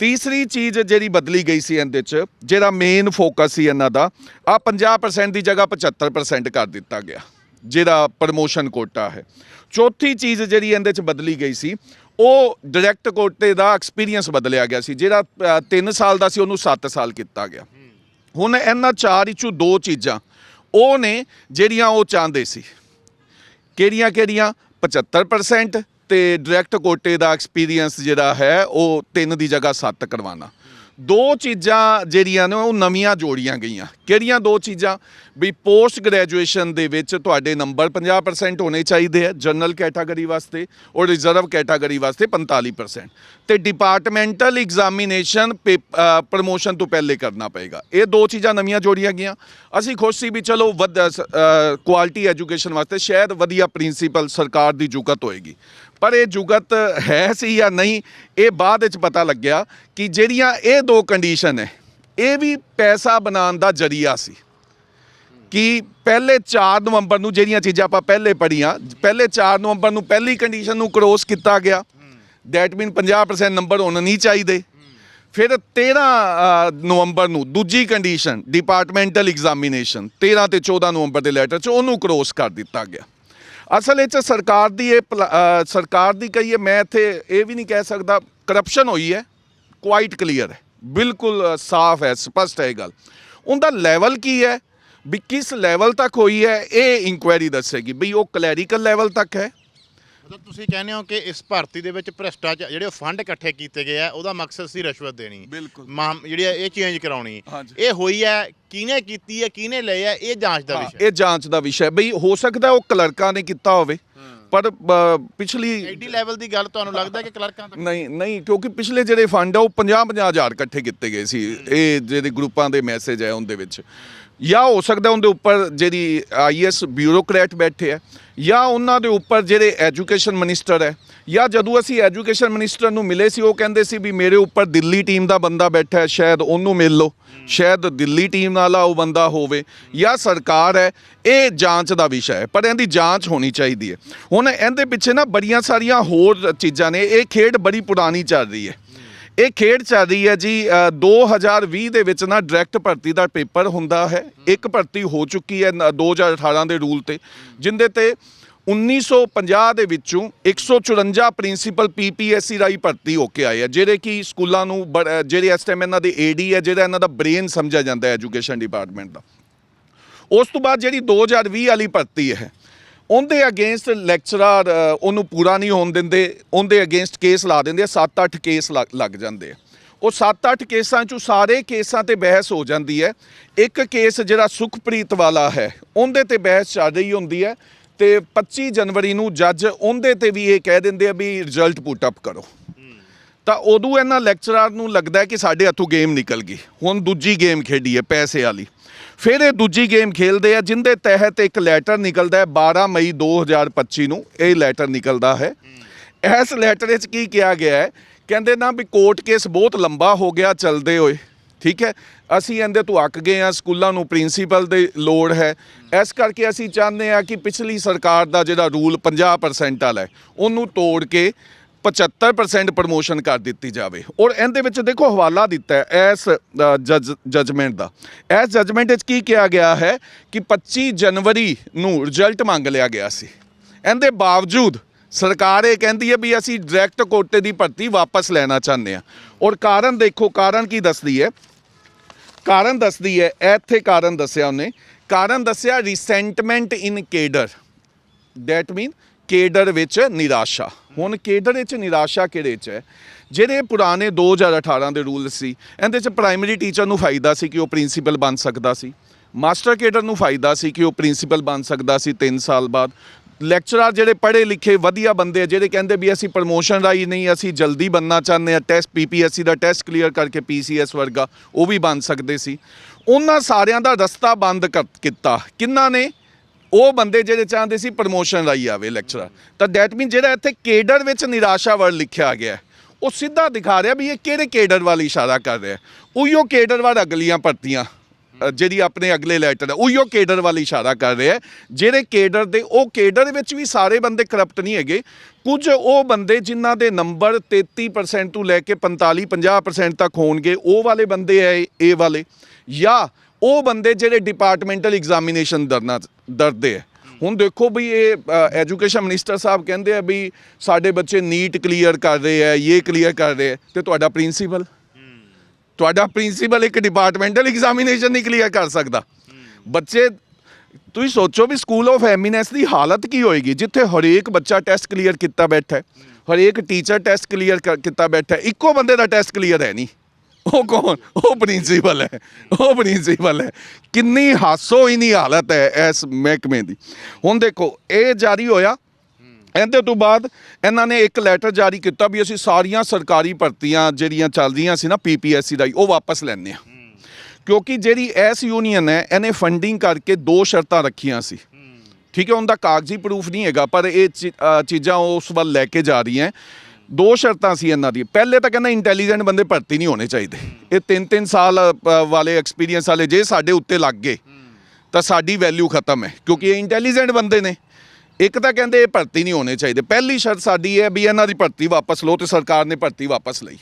ਤੀਸਰੀ ਚੀਜ਼ ਜਿਹੜੀ ਬਦਲੀ ਗਈ ਸੀ ਇਹਦੇ ਚ, ਜਿਹੜਾ ਮੇਨ ਫੋਕਸ ਸੀ ਇਹਨਾਂ ਦਾ ਆ 50% ਦੀ ਜਗ੍ਹਾ 75% ਕਰ ਦਿੱਤਾ ਗਿਆ, ਜਿਹੜਾ ਪ੍ਰਮੋਸ਼ਨ ਕੋਟਾ ਹੈ। ਚੌਥੀ ਚੀਜ਼ ਜਿਹੜੀ ਇਹਦੇ ਚ ਬਦਲੀ ਗਈ ਸੀ, ਉਹ ਡਾਇਰੈਕਟ ਕੋਟੇ ਦਾ ਐਕਸਪੀਰੀਅੰਸ ਬਦਲਿਆ ਗਿਆ ਸੀ, ਜਿਹੜਾ 3 ਸਾਲ ਦਾ ਸੀ, ਉਹਨੂੰ 7 ਸਾਲ ਕੀਤਾ ਗਿਆ। ਹੁਣ ਇਹਨਾਂ ਚਾਰ ਵਿੱਚੋਂ ਦੋ ਚੀਜ਼ਾਂ। ਉਹ ਨੇ ਜਿਹੜੀਆਂ ਉਹ ਚਾਹੁੰਦੇ ਸੀ। ਕਿਹੜੀਆਂ ਕਿਹੜੀਆਂ? 75% ਤੇ ਡਾਇਰੈਕਟ ਕੋਟੇ ਦਾ ਐਕਸਪੀਰੀਅੰਸ ਜਿਹੜਾ ਹੈ, ਉਹ 3 ਦੀ ਜਗ੍ਹਾ 7 ਕਰਵਾਉਣਾ। ਦੋ ਚੀਜ਼ਾਂ ਜਿਹੜੀਆਂ ਨੇ ਉਹ ਨਵੀਆਂ ਜੋੜੀਆਂ ਗਈਆਂ। ਕਿਹੜੀਆਂ ਦੋ ਚੀਜ਼ਾਂ? ਵੀ ਪੋਸਟ ਗ੍ਰੈਜੂਏਸ਼ਨ ਦੇ ਵਿੱਚ ਤੁਹਾਡੇ ਨੰਬਰ 50% ਹੋਣੇ ਚਾਹੀਦੇ ਆ ਜਨਰਲ ਕੈਟਾਗਰੀ ਵਾਸਤੇ ਔਰ ਰਿਜ਼ਰਵ ਕੈਟਾਗਰੀ ਵਾਸਤੇ 45% ਤੇ ਡਿਪਾਰਟਮੈਂਟਲ ਐਗਜ਼ਾਮੀਨੇਸ਼ਨ ਪ੍ਰਮੋਸ਼ਨ ਤੋਂ ਪਹਿਲੇ ਕਰਨਾ ਪਏਗਾ। ਇਹ ਦੋ ਚੀਜ਼ਾਂ ਨਵੀਆਂ ਜੋੜੀਆਂ ਗਈਆਂ। ਅਸੀਂ ਖੁਸ਼ ਸੀ ਵੀ ਚਲੋ ਵੱਧ ਕੁਆਲਿਟੀ ਐਜੂਕੇਸ਼ਨ ਵਾਸਤੇ ਸ਼ਾਇਦ ਵਧੀਆ ਪ੍ਰਿੰਸੀਪਲ ਸਰਕਾਰ ਦੀ ਜੁਗਤ ਹੋਏਗੀ। ਪਰ ਇਹ ਜੁਗਤ ਹੈ ਸੀ ਜਾਂ ਨਹੀਂ, ਇਹ ਬਾਅਦ ਵਿੱਚ ਪਤਾ ਲੱਗਿਆ ਕਿ ਜਿਹੜੀਆਂ ਇਹ ਦੋ ਕੰਡੀਸ਼ਨ ਹੈ ਇਹ ਵੀ ਪੈਸਾ ਬਣਾਉਣ ਦਾ ਜਰੀਆ ਸੀ ਕਿ ਪਹਿਲੇ 4 ਨਵੰਬਰ ਨੂੰ ਜਿਹੜੀਆਂ ਚੀਜ਼ਾਂ ਆਪਾਂ ਪਹਿਲੇ ਪੜੀਆਂ ਪਹਿਲੇ 4 ਨਵੰਬਰ ਨੂੰ ਪਹਿਲੀ ਕੰਡੀਸ਼ਨ ਨੂੰ ਕ੍ਰੋਸ ਕੀਤਾ ਗਿਆ। ਦੈਟ ਮੀਨ 50% ਨੰਬਰ ਹੋਣਾ ਨਹੀਂ ਚਾਹੀਦੇ। ਫਿਰ 13 ਨਵੰਬਰ ਨੂੰ ਦੂਜੀ ਕੰਡੀਸ਼ਨ ਡਿਪਾਰਟਮੈਂਟਲ ਐਗਜ਼ਾਮੀਨੇਸ਼ਨ 13 ਤੇ 14 ਨਵੰਬਰ ਦੇ ਲੈਟਰ 'ਚ ਉਹਨੂੰ ਕ੍ਰੋਸ ਕਰ ਦਿੱਤਾ ਗਿਆ। ਅਸਲ ਵਿੱਚ ਸਰਕਾਰ ਦੀ ਇਹ ਪਲਾ- ਸਰਕਾਰ ਦੀ ਕਹੀਏ ਮੈਂ ਇੱਥੇ ਇਹ ਵੀ ਨਹੀਂ ਕਹਿ ਸਕਦਾ ਕਰਪਸ਼ਨ ਹੋਈ ਹੈ ਕੁਆਇਟ ਕਲੀਅਰ ਹੈ। ਬਿਲਕੁਲ ਸਾਫ਼ ਹੈ ਸਪਸ਼ਟ ਹੈ ਇਹ ਗੱਲ। ਉਹਦਾ ਲੈਵਲ ਕੀ ਹੈ? ਵੀ ਕਿਸ ਲੈਵਲ ਤੱਕ ਹੋਈ ਹੈ? ਇਹ ਇਨਕੁਆਇਰੀ ਦੱਸੇਗੀ। ਵੀ ਉਹ ਕਲੈਰੀਕਲ ਲੈਵਲ ਤੱਕ ਹੈ। ਮਤਲਬ ਤੁਸੀਂ ਕਹਿੰਦੇ ਹੋ ਕਿ ਇਸ ਭਰਤੀ ਦੇ ਵਿੱਚ ਭ੍ਰਿਸ਼ਟਾਚਾਰ ਜਿਹੜੇ ਫੰਡ ਇਕੱਠੇ ਕੀਤੇ ਗਏ ਆ ਉਹਦਾ ਮਕਸਦ ਸੀ ਰਿਸ਼ਵਤ ਦੇਣੀ। ਬਿਲਕੁਲ। ਮਾਮ ਜਿਹੜੀ ਆ ਇਹ ਚੇਂਜ ਕਰਾਉਣੀ। ਹਾਂਜੀ। ਇਹ ਹੋਈ ਹੈ ਕਿਹਨੇ ਕੀਤੀ ਹੈ ਕਿਹਨੇ ਲਏ ਆ ਇਹ ਜਾਂਚ ਦਾ ਹਾਂ, ਵਿਸ਼ਾ ਇਹ ਜਾਂਚ ਦਾ ਵਿਸ਼ਾ ਹੈ। ਬਈ ਹੋ ਸਕਦਾ ਉਹ ਕਲਰਕਾਂ ਨੇ ਕੀਤਾ ਹੋਵੇ। ਪਰ ਪਿਛਲੀ ਐਡੀ ਲੈਵਲ ਦੀ ਗੱਲ ਤੁਹਾਨੂੰ ਲੱਗਦਾ ਕਿ ਕਲਰਕਾਂ ਤੱਕ? ਨਹੀਂ ਨਹੀਂ ਕਿਉਂਕਿ ਪਿਛਲੇ ਜਿਹੜੇ ਫੰਡ ਆ ਉਹ 50 50 ਹਜ਼ਾਰ ਇਕੱਠੇ ਕੀਤੇ ਗਏ ਸੀ। ਇਹ ਜਿਹੜੇ ਗਰੁੱਪਾਂ ਦੇ ਮੈਸੇਜ ਹੈ ਉਹਦੇ ਵਿੱਚ। ਜਾਂ ਹੋ ਸਕਦਾ ਉਹਦੇ ਉੱਪਰ ਜਿਹੜੀ ਆਈਐਸ ਬਿਊਰੋਕਰੇਟ ਬੈਠੇ ਆ, ਜਾਂ ਉਹਨਾਂ ਦੇ ਉੱਪਰ ਜਿਹੜੇ ਐਜੂਕੇਸ਼ਨ ਮਿਨਿਸਟਰ ਹੈ, ਜਾਂ ਜਦੋਂ ਅਸੀਂ ਐਜੂਕੇਸ਼ਨ ਮਿਨਿਸਟਰ ਨੂੰ ਮਿਲੇ ਸੀ, ਉਹ ਕਹਿੰਦੇ ਸੀ ਵੀ ਮੇਰੇ ਉੱਪਰ ਦਿੱਲੀ ਟੀਮ ਦਾ ਬੰਦਾ ਬੈਠਾ ਹੈ, ਸ਼ਾਇਦ ਉਹਨੂੰ ਮਿਲ ਲਓ, ਸ਼ਾਇਦ ਦਿੱਲੀ ਟੀਮ ਵਾਲਾ ਉਹ ਬੰਦਾ ਹੋਵੇ, ਜਾਂ ਸਰਕਾਰ ਹੈ, ਇਹ ਜਾਂਚ ਦਾ ਵਿਸ਼ਾ ਹੈ, ਪਰ ਇਹਦੀ ਜਾਂਚ ਹੋਣੀ ਚਾਹੀਦੀ ਹੈ। ਹੁਣ ਇਹਦੇ ਪਿੱਛੇ ਨਾ ਬੜੀਆਂ ਸਾਰੀਆਂ ਹੋਰ ਚੀਜ਼ਾਂ ਨੇ, ਇਹ ਖੇਡ ਬੜੀ ਪੁਰਾਣੀ ਚੱਲ ਰਹੀ ਹੈ। ਇਹ ਖੇਡ ਚੱਲ ਰਹੀ ਹੈ ਜੀ ਅ, 2020 ਦੇ ਵਿੱਚ ਨਾ ਡਾਇਰੈਕਟ ਭਰਤੀ ਦਾ ਪੇਪਰ ਹੁੰਦਾ ਹੈ। ਇੱਕ ਭਰਤੀ ਹੋ ਚੁੱਕੀ ਹੈ ਨ- 2018 ਦੇ ਰੂਲ ਤੇ ਜਿੰਦੇ ਤੇ 1950 ਦੇ ਵਿੱਚੋਂ 154 ਪ੍ਰਿੰਸੀਪਲ ਪੀਪੀਐਸਸੀ ਰਾਈ ਭਰਤੀ ਹੋ ਕੇ ਆਏ ਆ ਜਿਹੜੇ ਕਿ ਸਕੂਲਾਂ ਨੂੰ ਬੜ- ਜਿਹੜੇ ਇਸ ਟਾਈਮ ਇਹਨਾਂ ਦੇ ਏਡੀ ਹੈ ਜਿਹੜਾ ਇਹਨਾਂ ਦਾ ਬ੍ਰੇਨ ਸਮਝਿਆ ਜਾਂਦਾ ਹੈ ਐਜੂਕੇਸ਼ਨ ਡਿਪਾਰਟਮੈਂਟ ਦਾ। ਉਸ ਤੋਂ ਬਾਅਦ ਜਿਹੜੀ 2020 ਵਾਲੀ ਭਰਤੀ ਹੈ ਉਹਦੇ ਅਗੇਂਸਟ ਲੈਕਚਰਰ ਉਹਨੂੰ ਪੂਰਾ ਨਹੀਂ ਹੋਣ ਦਿੰਦੇ, ਉਹਦੇ ਅਗੇਂਸਟ ਕੇਸ ਲਾ ਦਿੰਦੇ ਆ 7-8 ਕੇਸ ਲੱਗ ਲੱਗ ਜਾਂਦੇ ਆ। ਉਹ 7-8 ਕੇਸਾਂ ਚੋਂ ਸਾਰੇ ਕੇਸਾਂ ਤੇ ਬਹਿਸ ਹੋ ਜਾਂਦੀ ਹੈ। ਇੱਕ ਕੇਸ ਜਿਹੜਾ ਸੁਖਪ੍ਰੀਤ ਵਾਲਾ ਹੈ, ਉਹਦੇ ਤੇ ਬਹਿਸ ਚੱਲ ਰਹੀ ਹੁੰਦੀ ਹੈ ਤੇ 25 ਜਨਵਰੀ ਨੂੰ ਜੱਜ ਉਹਦੇ ਤੇ ਵੀ ਇਹ ਕਹਿ ਦਿੰਦੇ ਆ ਵੀ ਰਿਜ਼ਲਟ ਪੁੱਟ ਅਪ ਕਰੋ। ਤਾਂ ਉਦੋਂ ਇਹਨਾਂ ਲੈਕਚਰਰ ਨੂੰ ਲੱਗਦਾ ਕਿ ਸਾਡੇ ਹੱਥੋਂ ਗੇਮ ਨਿਕਲ ਗਈ। ਹੁਣ ਦੂਜੀ ਗੇਮ ਖੇਡੀ ਹੈ ਪੈਸੇ ਵਾਲੀ। ਫਿਰ ਇਹ ਦੂਜੀ ਗੇਮ ਖੇਲਦੇ ਆ, ਜਿੰਦੇ ਤਹਿਤ ਇੱਕ ਲੈਟਰ ਨਿਕਲਦਾ ਹੈ 12 ਮਈ 2025 ਨੂੰ। ਇਹ ਲੈਟਰ ਨਿਕਲਦਾ ਹੈ। ਇਸ ਲੈਟਰ ਵਿੱਚ ਕੀ ਕਿਹਾ ਗਿਆ ਹੈ? ਕਹਿੰਦੇ ਨਾ ਵੀ ਕੋਰਟ ਕੇਸ ਬਹੁਤ ਲੰਬਾ ਹੋ ਗਿਆ, ਚੱਲਦੇ ਹੋਏ। ਠੀਕ ਹੈ? ਅਸੀਂ ਇਹਦੇ ਤੋਂ ਅੱਕ ਗਏ ਆ ਸਕੂਲਾਂ ਨੂੰ ਪ੍ਰਿੰਸੀਪਲ ਦੇ ਲੋੜ ਹੈ। ਇਸ ਕਰਕੇ ਅਸੀਂ ਚਾਹੁੰਦੇ ਆ ਕਿ ਪਿਛਲੀ ਸਰਕਾਰ ਦਾ ਜਿਹੜਾ ਰੂਲ 50% ਵਾਲਾ ਹੈ, ਉਹਨੂੰ ਤੋੜ ਕੇ 75% ਪ੍ਰਮੋਸ਼ਨ ਕਰ ਦਿੱਤੀ ਜਾਵੇ। ਔਰ ਇਹਦੇ ਵਿੱਚ ਦੇਖੋ ਹਵਾਲਾ ਦਿੱਤਾ ਹੈ ਇਸ ਜੱਜ ਜਜਮੈਂਟ ਦਾ। ਇਸ ਜਜਮੈਂਟ ਵਿੱਚ ਕੀ ਕਿਹਾ ਗਿਆ ਹੈ ਕਿ 25 ਜਨਵਰੀ ਨੂੰ ਰਿਜ਼ਲਟ ਮੰਗ ਲਿਆ ਗਿਆ ਸੀ। ਇਹਦੇ ਬਾਵਜੂਦ ਸਰਕਾਰ ਇਹ ਕਹਿੰਦੀ ਹੈ ਵੀ ਅਸੀਂ ਡਾਇਰੈਕਟ ਕੋਟੇ ਦੀ ਭਰਤੀ ਵਾਪਸ ਲੈਣਾ ਚਾਹੁੰਦੇ ਹਾਂ। ਔਰ ਕਾਰਨ ਦੇਖੋ, ਕਾਰਨ ਕੀ ਦੱਸਦੀ ਹੈ? ਕਾਰਨ ਦੱਸਦੀ ਹੈ, ਇੱਥੇ ਕਾਰਨ ਦੱਸਿਆ ਉਹਨੇ। ਕਾਰਨ ਦੱਸਿਆ resentment in cadre that mean cadre ਵਿੱਚ ਨਿਰਾਸ਼ਾ। ਹੁਣ ਕੇਡਰ ਵਿੱਚ ਨਿਰਾਸ਼ਾ ਕਿਹੜੇ ਚ ਹੈ? ਜਿਹੜੇ ਪੁਰਾਣੇ 2018 ਦੇ ਰੂਲ ਸੀ, ਇਹਦੇ ਚ ਪ੍ਰਾਇਮਰੀ ਟੀਚਰ ਨੂੰ ਫਾਇਦਾ ਸੀ ਕਿ ਉਹ ਪ੍ਰਿੰਸੀਪਲ ਬਣ ਸਕਦਾ ਸੀ। ਮਾਸਟਰ ਕੇਡਰ ਨੂੰ ਫਾਇਦਾ ਸੀ ਕਿ ਉਹ ਪ੍ਰਿੰਸੀਪਲ ਬਣ ਸਕਦਾ ਸੀ 3 ਸਾਲ ਬਾਅਦ। ਲੈਕਚਰਰ ਜਿਹੜੇ ਪੜ੍ਹੇ ਲਿਖੇ ਵਧੀਆ ਬੰਦੇ ਜਿਹੜੇ ਕਹਿੰਦੇ ਵੀ ਅਸੀਂ ਪ੍ਰਮੋਸ਼ਨ ਰਾਈ ਨਹੀਂ, ਅਸੀਂ ਜਲਦੀ ਬੰਨਣਾ ਚਾਹੁੰਦੇ ਆ ਟੈਸਟ ਪੀਪੀਐਸਸੀ ਦਾ ਟੈਸਟ ਕਲੀਅਰ ਕਰਕੇ ਪੀਸੀਐਸ ਵਰਗਾ ਉਹ ਵੀ ਬਣ ਸਕਦੇ ਸੀ। ਉਹਨਾਂ ਸਾਰਿਆਂ ਦਾ ਰਸਤਾ ਬੰਦ ਕਰ- ਕੀਤਾ। ਕਿੰਨਾਂ ਨੇ? ਉਹ ਬੰਦੇ ਜਿਹੜੇ ਚਾਹੁੰਦੇ ਸੀ ਪ੍ਰਮੋਸ਼ਨ ਰਾਈ ਆਵੇ ਲੈਕਚਰਰ ਤਾਂ ਦੈਟ ਮੀਨ ਜਿਹੜਾ ਇੱਥੇ ਕੇਡਰ ਵਿੱਚ ਨਿਰਾਸ਼ਾ ਵਰਡ ਲਿਖਿਆ ਗਿਆ ਉਹ ਸਿੱਧਾ ਦਿਖਾ ਰਿਹਾ ਵੀ ਇਹ ਕਿਹੜੇ ਕੇਡਰ ਵੱਲ ਇਸ਼ਾਰਾ ਕਰ ਰਿਹਾ ਉਹੀਓ ਕੇਡਰ ਵੱਲ ਅਗਲੀਆਂ ਭਰਤੀਆਂ ਜਿਹੜੀ ਆਪਣੇ ਅਗਲੇ ਲੈਟਰ ਹੈ, ਉਹੀਓ ਕੇਡਰ ਵੱਲ ਇਸ਼ਾਰਾ ਕਰ ਰਿਹਾ ਜਿਹੜੇ ਕੇਡਰ ਦੇ, ਉਹ ਕੇਡਰ ਵਿੱਚ ਵੀ ਸਾਰੇ ਬੰਦੇ ਕਰਪਟ ਨਹੀਂ ਹੈਗੇ। ਕੁਝ ਉਹ ਬੰਦੇ ਜਿਨ੍ਹਾਂ ਦੇ ਨੰਬਰ 33% ਤੋਂ ਲੈ ਕੇ 45 50% ਤੱਕ ਹੋਣਗੇ, ਉਹ ਵਾਲੇ ਬੰਦੇ ਹੈ ਇਹ ਵਾਲੇ। ਜਾਂ ਉਹ ਬੰਦੇ ਜਿਹੜੇ ਡਿਪਾਰਟਮੈਂਟਲ ਐਗਜ਼ਾਮੀਨੇਸ਼ਨ ਦਰਨਾ ਡਰਦੇ ਹੈ ਹੁਣ ਦੇਖੋ ਵੀ ਇਹ ਐਜੂਕੇਸ਼ਨ ਮਿਨਿਸਟਰ ਸਾਹਿਬ ਕਹਿੰਦੇ ਆ ਵੀ ਸਾਡੇ ਬੱਚੇ ਨੀਟ ਕਲੀਅਰ ਕਰ ਰਹੇ ਆ, ਇਹ ਕਲੀਅਰ ਕਰ ਰਹੇ ਆ, ਤੇ ਤੁਹਾਡਾ ਪ੍ਰਿੰਸੀਪਲ ਤੁਹਾਡਾ ਪ੍ਰਿੰਸੀਪਲ ਇੱਕ ਡਿਪਾਰਟਮੈਂਟਲ ਐਗਜ਼ਾਮੀਨੇਸ਼ਨ ਨਹੀਂ ਕਲੀਅਰ ਕਰ ਸਕਦਾ। ਬੱਚੇ, ਤੁਸੀਂ ਸੋਚੋ ਵੀ ਸਕੂਲ ਆਫ ਐਮੀਨੈਂਸ ਦੀ ਹਾਲਤ ਕੀ ਹੋਏਗੀ, ਜਿੱਥੇ ਹਰੇਕ ਬੱਚਾ ਟੈਸਟ ਕਲੀਅਰ ਕੀਤਾ ਬੈਠਾ ਹੈ, ਹਰੇਕ ਟੀਚਰ ਟੈਸਟ ਕਲੀਅਰ ਕੀਤਾ ਬੈਠਾ ਹੈ, ਇੱਕੋ ਬੰਦੇ ਦਾ ਟੈਸਟ ਕਲੀਅਰ ਹੈ ਨਹੀਂ। ਉਹ ਕੌਣ? ਉਹ ਪ੍ਰਿੰਸੀਪਲ ਹੈ। ਉਹ ਪ੍ਰਿੰਸੀਪਲ ਹੈ। ਕਿੰਨੀ ਹਾਸੋ ਹੀ ਨਹੀਂ ਹਾਲਤ ਹੈ ਇਸ ਮਹਿਕਮੇ ਦੀ। ਹੁਣ ਦੇਖੋ, ਇਹ ਜਾਰੀ ਹੋਇਆ। ਇਹਦੇ ਤੋਂ ਬਾਅਦ ਇਹਨਾਂ ਨੇ ਇੱਕ ਲੈਟਰ ਜਾਰੀ ਕੀਤਾ ਵੀ ਅਸੀਂ ਸਾਰੀਆਂ ਸਰਕਾਰੀ ਭਰਤੀਆਂ ਜਿਹੜੀਆਂ ਚੱਲਦੀਆਂ ਸੀ ਨਾ ਪੀਪੀਐਸਸੀ ਦਾ ਉਹ ਵਾਪਸ ਲੈਣੇ ਆ ਕਿਉਂਕਿ ਜਿਹੜੀ ਐਸ ਯੂਨੀਅਨ ਹੈ, ਇਹਨੇ ਫੰਡਿੰਗ ਕਰਕੇ ਦੋ ਸ਼ਰਤਾਂ ਰੱਖੀਆਂ ਸੀ। ਠੀਕ ਹੈ, ਉਹਦਾ ਕਾਗਜ਼ੀ ਪ੍ਰੂਫ ਨਹੀਂ ਹੈਗਾ, ਪਰ ਇਹ ਚੀ- ਚੀਜ਼ਾਂ ਉਸ ਵੱਲ ਲੈ ਕੇ ਜਾ ਰਹੀਆਂ। ਦੋ ਸ਼ਰਤਾਂ ਸੀ ਇਹਨਾਂ ਦੀ। ਪਹਿਲੇ ਤਾਂ ਕਹਿੰਦਾ ਇੰਟੈਲੀਜੈਂਟ ਬੰਦੇ ਭਰਤੀ ਨਹੀਂ ਹੋਣੇ ਚਾਹੀਦੇ। ਇਹ ਤਿੰਨ ਤਿੰਨ ਸਾਲ ਵਾਲੇ ਐਕਸਪੀਰੀਅੰਸ ਵਾਲੇ ਜੇ ਸਾਡੇ ਉੱਤੇ ਲੱਗ ਗਏ, ਤਾਂ ਸਾਡੀ ਵੈਲਿਊ ਖਤਮ ਹੈ। ਕਿਉਂਕਿ ਇਹ ਇੰਟੈਲੀਜੈਂਟ ਬੰਦੇ ਨੇ। ਇੱਕ ਤਾਂ ਕਹਿੰਦੇ ਇਹ ਭਰਤੀ ਨਹੀਂ ਹੋਣੇ ਚਾਹੀਦੇ। ਪਹਿਲੀ ਸ਼ਰਤ ਸਾਡੀ ਹੈ ਵੀ ਇਹਨਾਂ ਦੀ ਭਰਤੀ ਵਾਪਸ ਲਓ ਤੇ ਸਰਕਾਰ ਨੇ ਭਰਤੀ ਵਾਪਸ ਲਈ।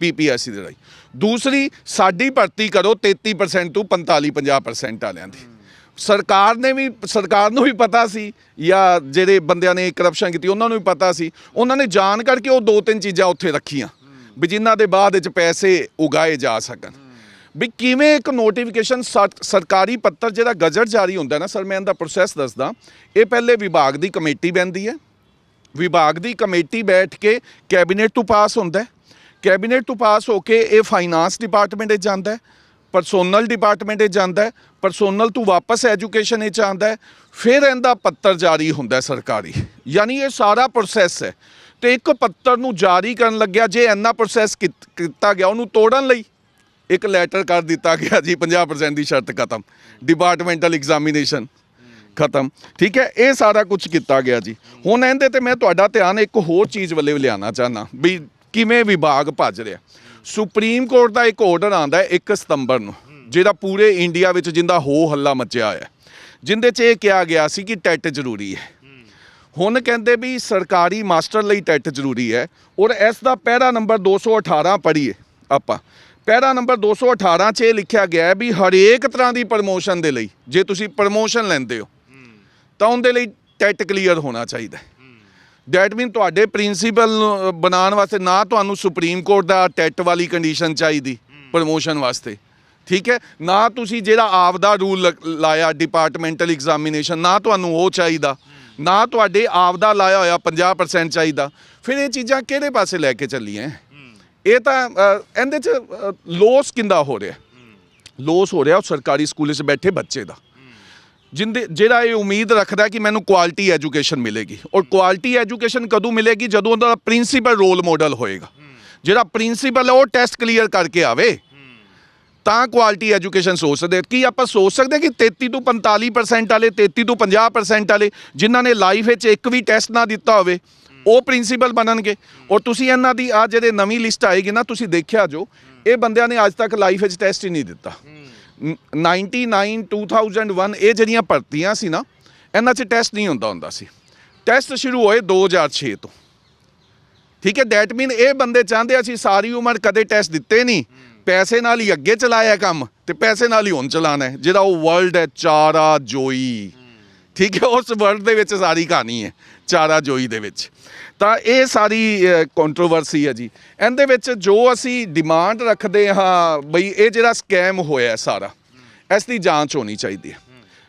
ਪੀਪੀਐਸਸੀ ਦੇ ਰਾਹੀਂ। ਦੂਸਰੀ, ਸਾਡੀ ਭਰਤੀ ਕਰੋ 33% ਤੋਂ 45 50% ਵਾਲਿਆਂ ਦੀ। ਸਰਕਾਰ ਨੇ ਵੀ, ਸਰਕਾਰ ਨੂੰ ਵੀ ਪਤਾ ਸੀ ਜਾਂ ਜਿਹੜੇ ਬੰਦਿਆਂ ਨੇ ਕਰਪਸ਼ਨ ਕੀਤੀ, ਉਹਨਾਂ ਨੂੰ ਵੀ ਪਤਾ ਸੀ। ਉਹਨਾਂ ਨੇ ਜਾਣ ਕਰਕੇ ਉਹ ਦੋ ਤਿੰਨ ਚੀਜ਼ਾਂ ਉੱਥੇ ਰੱਖੀਆਂ ਵੀ ਜਿਨ੍ਹਾਂ ਦੇ ਬਾਅਦ ਵਿੱਚ ਪੈਸੇ ਉਗਾਏ ਜਾ ਸਕਣ। ਵੀ ਕਿਵੇਂ ਇੱਕ ਨੋਟੀਫਿਕੇਸ਼ਨ ਸਰਕਾਰੀ ਪੱਤਰ ਜਿਹੜਾ ਗਜ਼ਟ ਜਾਰੀ ਹੁੰਦਾ ਨਾ, ਸਰ, ਮੈਂ ਇਹਦਾ ਪ੍ਰੋਸੈਸ ਦੱਸਦਾ। ਇਹ ਪਹਿਲੇ ਵਿਭਾਗ ਦੀ ਕਮੇਟੀ ਬੈਂਦੀ ਹੈ। ਵਿਭਾਗ ਦੀ ਕਮੇਟੀ ਬੈਠ ਕੇ ਕੈਬਨਿਟ ਤੋਂ ਪਾਸ ਹੁੰਦਾ ਕੈਬਨਿਟ ਤੋਂ ਪਾਸ ਹੋ ਕੇ ਇਹ ਫਾਈਨਾਂਸ ਡਿਪਾਰਟਮੈਂਟ ਵਿੱਚ ਜਾਂਦਾ ਹੈ। ਪਰਸੋਨਲ ਡਿਪਾਰਟਮੈਂਟ 'ਚ ਜਾਂਦਾ ਹੈ, ਪਰਸੋਨਲ ਤੋਂ ਵਾਪਸ ਐਜੂਕੇਸ਼ਨ 'ਚ ਆਉਂਦਾ ਹੈ, ਫਿਰ ਇਹਦਾ ਪੱਤਰ ਜਾਰੀ ਹੁੰਦਾ ਸਰਕਾਰੀ। ਯਾਨੀ ਇਹ ਸਾਰਾ ਪ੍ਰੋਸੈਸ ਹੈ। ਤੇ ਇੱਕ ਪੱਤਰ ਨੂੰ ਜਾਰੀ ਕਰਨ ਲੱਗਿਆ, ਜੇ ਇੰਨਾ ਪ੍ਰੋਸੈਸ ਕੀਤਾ ਗਿਆ, ਉਹਨੂੰ ਤੋੜਨ ਲਈ ਇੱਕ ਲੈਟਰ ਕਰ ਦਿੱਤਾ ਗਿਆ ਜੀ 50% ਦੀ ਸ਼ਰਤ ਖਤਮ। ਡਿਪਾਰਟਮੈਂਟਲ ਐਗਜ਼ਾਮੀਨੇਸ਼ਨ ਖਤਮ। ਠੀਕ ਹੈ, ਇਹ ਸਾਰਾ ਕੁਝ ਕੀਤਾ ਗਿਆ ਜੀ। ਹੁਣ ਇਹਦੇ ਤੇ ਮੈਂ ਤੁਹਾਡਾ ਧਿਆਨ ਇੱਕ ਹੋਰ ਚੀਜ਼ ਵੱਲੇ ਲਿਆਉਣਾ ਚਾਹਨਾ ਵੀ ਕਿਵੇਂ ਵਿਭਾਗ ਭੱਜ ਰਿਹਾ। ਸੁਪਰੀਮ ਕੋਰਟ ਦਾ ਇੱਕ ਆਰਡਰ ਆਂਦਾ ਹੈ 1 ਸਤੰਬਰ ਨੂੰ, ਜਿਹੜਾ ਪੂਰੇ ਇੰਡੀਆ ਵਿੱਚ ਜਿੰਦਾ ਹੋ ਹੱਲਾ ਮਚਿਆ ਹੋਇਆ ਹੈ। ਜਿੰਦੇ 'ਚ ਇਹ ਕਿਹਾ ਗਿਆ ਸੀ ਕਿ ਟੈਟ ਜ਼ਰੂਰੀ ਹੈ। ਹੁਣ ਕਹਿੰਦੇ ਵੀ ਸਰਕਾਰੀ ਮਾਸਟਰ ਲਈ ਟੈਟ ਜ਼ਰੂਰੀ ਹੈ ਔਰ ਇਸ ਦਾ ਪਹਿਰਾ ਨੰਬਰ 218 ਪੜ੍ਹੀਏ ਆਪਾਂ। ਪਹਿਰਾ ਨੰਬਰ 218 'ਚ ਇਹ ਲਿਖਿਆ ਗਿਆ ਹੈ ਵੀ ਹਰੇਕ ਤਰ੍ਹਾਂ ਦੀ ਪ੍ਰਮੋਸ਼ਨ ਦੇ ਲਈ, ਜੇ ਤੁਸੀਂ ਪ੍ਰਮੋਸ਼ਨ ਲੈਂਦੇ ਹੋ, ਤਾਂ ਉਹਦੇ ਲਈ ਟੈਟ ਕਲੀਅਰ ਹੋਣਾ ਚਾਹੀਦਾ ਦੈਟ ਮੀਨ ਤੁਹਾਡੇ ਪ੍ਰਿੰਸੀਪਲ ਬਣਾਉਣ ਵਾਸਤੇ ਨਾ ਤੁਹਾਨੂੰ ਸੁਪਰੀਮ ਕੋਰਟ ਦਾ ਟੈਟ ਵਾਲੀ ਕੰਡੀਸ਼ਨ ਚਾਹੀਦੀ ਪ੍ਰਮੋਸ਼ਨ ਵਾਸਤੇ। ਠੀਕ ਹੈ? ਨਾ ਤੁਸੀਂ ਜਿਹੜਾ ਆਪ ਦਾ ਰੂਲ ਲਾਇਆ ਡਿਪਾਰਟਮੈਂਟਲ ਐਗਜ਼ਾਮੀਨੇਸ਼ਨ ਨਾ ਤੁਹਾਨੂੰ ਉਹ ਚਾਹੀਦਾ। ਨਾ ਤੁਹਾਡੇ ਆਪ ਦਾ ਲਾਇਆ ਹੋਇਆ 50% ਚਾਹੀਦਾ। ਫਿਰ ਇਹ ਚੀਜ਼ਾਂ ਕਿਹੜੇ ਪਾਸੇ ਲੈ ਕੇ ਚੱਲੀਆਂ? ਇਹ ਤਾਂ ਇਹਦੇ ਚ ਲੋਸ ਕਿੰਦਾ ਹੋ ਰਿਹਾ? ਲੋਸ ਹੋ ਰਿਹਾ, ਉਹ ਸਰਕਾਰੀ ਸਕੂਲ 'ਚ ਬੈਠੇ ਬੱਚੇ ਦਾ। ਜਿੰਦੇ ਜਿਹੜਾ ਇਹ ਉਮੀਦ ਰੱਖਦਾ ਕਿ ਮੈਨੂੰ ਕੁਆਲਿਟੀ ਐਜੂਕੇਸ਼ਨ ਮਿਲੇਗੀ ਔਰ ਕੁਆਲਿਟੀ ਐਜੂਕੇਸ਼ਨ ਕਦੋਂ ਮਿਲੇਗੀ? ਜਦੋਂ ਉਹਦਾ ਪ੍ਰਿੰਸੀਪਲ ਰੋਲ ਮਾਡਲ ਹੋਏਗਾ। ਜਿਹੜਾ ਪ੍ਰਿੰਸੀਪਲ ਹੈ ਉਹ ਟੈਸਟ ਕਲੀਅਰ ਕਰਕੇ ਆਵੇ। ਤਾਂ ਕੁਆਲਿਟੀ ਐਜੂਕੇਸ਼ਨ ਸੋਚ ਸਕਦੇ ਹਾਂ। ਕੀ ਆਪਾਂ ਸੋਚ ਸਕਦੇ ਹਾਂ ਕਿ 33 ਤੋਂ 45% ਵਾਲੇ 33 ਤੋਂ 50% ਵਾਲੇ ਜਿਨ੍ਹਾਂ ਨੇ ਲਾਈਫ ਵਿੱਚ ਇੱਕ ਵੀ ਟੈਸਟ ਨਾ ਦਿੱਤਾ ਹੋਵੇ, ਉਹ ਪ੍ਰਿੰਸੀਪਲ ਬਣਨਗੇ। ਔਰ ਤੁਸੀਂ ਇਹਨਾਂ ਦੀ ਆ ਜਿਹੜੇ ਨਵੀਂ ਲਿਸਟ ਆਏਗੀ ਨਾ, ਤੁਸੀਂ ਦੇਖਿਆ ਜੋ, ਇਹ ਬੰਦਿਆਂ ਨੇ ਅੱਜ ਤੱਕ ਲਾਈਫ ਵਿੱਚ ਟੈਸਟ ਹੀ ਨਹੀਂ ਦਿੱਤਾ। 99 2001 ਇਹ ਜਿਹੜੀਆਂ ਭਰਤੀਆਂ ਸੀ ਨਾ, ਇਹਨਾਂ 'ਚ ਟੈਸਟ ਨਹੀਂ ਹੁੰਦਾ ਹੁੰਦਾ ਸੀ। ਟੈਸਟ ਸ਼ੁਰੂ ਹੋਏ 2006 ਤੋਂ। ਠੀਕ ਹੈ ਦੈਟ ਮੀਨ ਇਹ ਬੰਦੇ ਚਾਹੁੰਦੇ ਅਸੀਂ ਸਾਰੀ ਉਮਰ ਕਦੇ ਟੈਸਟ ਦਿੱਤੇ ਨਹੀਂ। ਪੈਸੇ ਨਾਲ ਹੀ ਅੱਗੇ ਚਲਾਇਆ ਕੰਮ ਤੇ ਪੈਸੇ ਨਾਲ ਹੀ ਹੁਣ ਚਲਾਣਾ ਹੈ, ਜਿਹੜਾ ਉਹ ਵਰਲਡ ਹੈ, ਚਾਰਾ, ਜੋਈ। ਠੀਕ ਹੈ ਉਸ ਵਰਲਡ ਦੇ ਵਿੱਚ ਸਾਰੀ ਕਹਾਣੀ ਹੈ ਚਾਰਾ ਜੋਈ ਦੇ ਵਿੱਚ। ਤਾਂ ਇਹ ਸਾਰੀ ਕੰਟਰੋਵਰਸੀ ਹੈ ਜੀ। ਇਹਦੇ ਵਿੱਚ ਜੋ ਅਸੀਂ ਡਿਮਾਂਡ ਰੱਖਦੇ ਹਾਂ ਬਈ ਇਹ ਜਿਹੜਾ ਸਕੈਮ ਹੋਇਆ ਸਾਰਾ ਇਸ ਦੀ ਜਾਂਚ ਹੋਣੀ ਚਾਹੀਦੀ ਹੈ।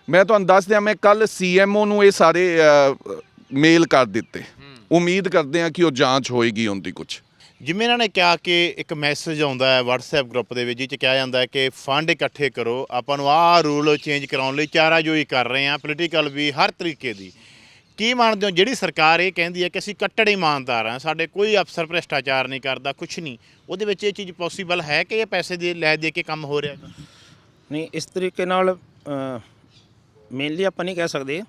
ਮੈਂ ਤੁਹਾਨੂੰ ਦੱਸ ਦਿਆਂ ਮੈਂ ਕੱਲ ਸੀਐਮਓ ਨੂੰ ਇਹ ਸਾਰੇ ਮੇਲ ਕਰ ਦਿੱਤੇ। ਉਮੀਦ ਕਰਦੇ ਹਾਂ ਕਿ ਉਹ ਜਾਂਚ ਹੋਏਗੀ ਉਹਦੀ ਕੁਝ ਜਿਵੇਂ ਇਹਨਾਂ ਨੇ ਕਿਹਾ ਕਿ ਇੱਕ ਮੈਸੇਜ ਆਉਂਦਾ ਹੈ WhatsApp ਗਰੁੱਪ ਦੇ ਵਿੱਚ ਜਿਹ 'ਚ ਕਿਹਾ ਜਾਂਦਾ ਹੈ ਕਿ ਫੰਡ ਇਕੱਠੇ ਕਰੋ, ਆਪਾਂ ਨੂੰ ਆਹ ਰੂਲ ਚੇਂਜ ਕਰਾਉਣ ਲਈ ਚਾਰਾਜੋਈ ਕਰ ਰਹੇ ਹਾਂ ਪੋਲੀਟੀਕਲ ਵੀ ਹਰ ਤਰੀਕੇ ਦੀ। ਕੀ ਮੰਨਦੇ ਹੋ? ਜਿਹੜੀ ਸਰਕਾਰ ਇਹ ਕਹਿੰਦੀ ਹੈ ਕਿ ਅਸੀਂ ਕੱਟੜ ਇਮਾਨਦਾਰ ਹਾਂ, ਸਾਡੇ ਕੋਈ ਅਫਸਰ ਭ੍ਰਿਸ਼ਟਾਚਾਰ ਨਹੀਂ ਕਰਦਾ ਕੁਝ ਨਹੀਂ। ਉਹਦੇ ਵਿੱਚ ਇਹ ਚੀਜ਼ ਪੋਸੀਬਲ ਹੈ ਕਿ ਇਹ ਪੈਸੇ ਦੇ, ਲੈ ਦੇ ਕੇ ਕੰਮ ਹੋ ਰਿਹਾ ਹੈ? ਨਹੀਂ, ਇਸ ਤਰੀਕੇ ਨਾਲ ਮੇਨਲੀ ਆਪਾਂ ਨਹੀਂ ਕਹਿ ਸਕਦੇ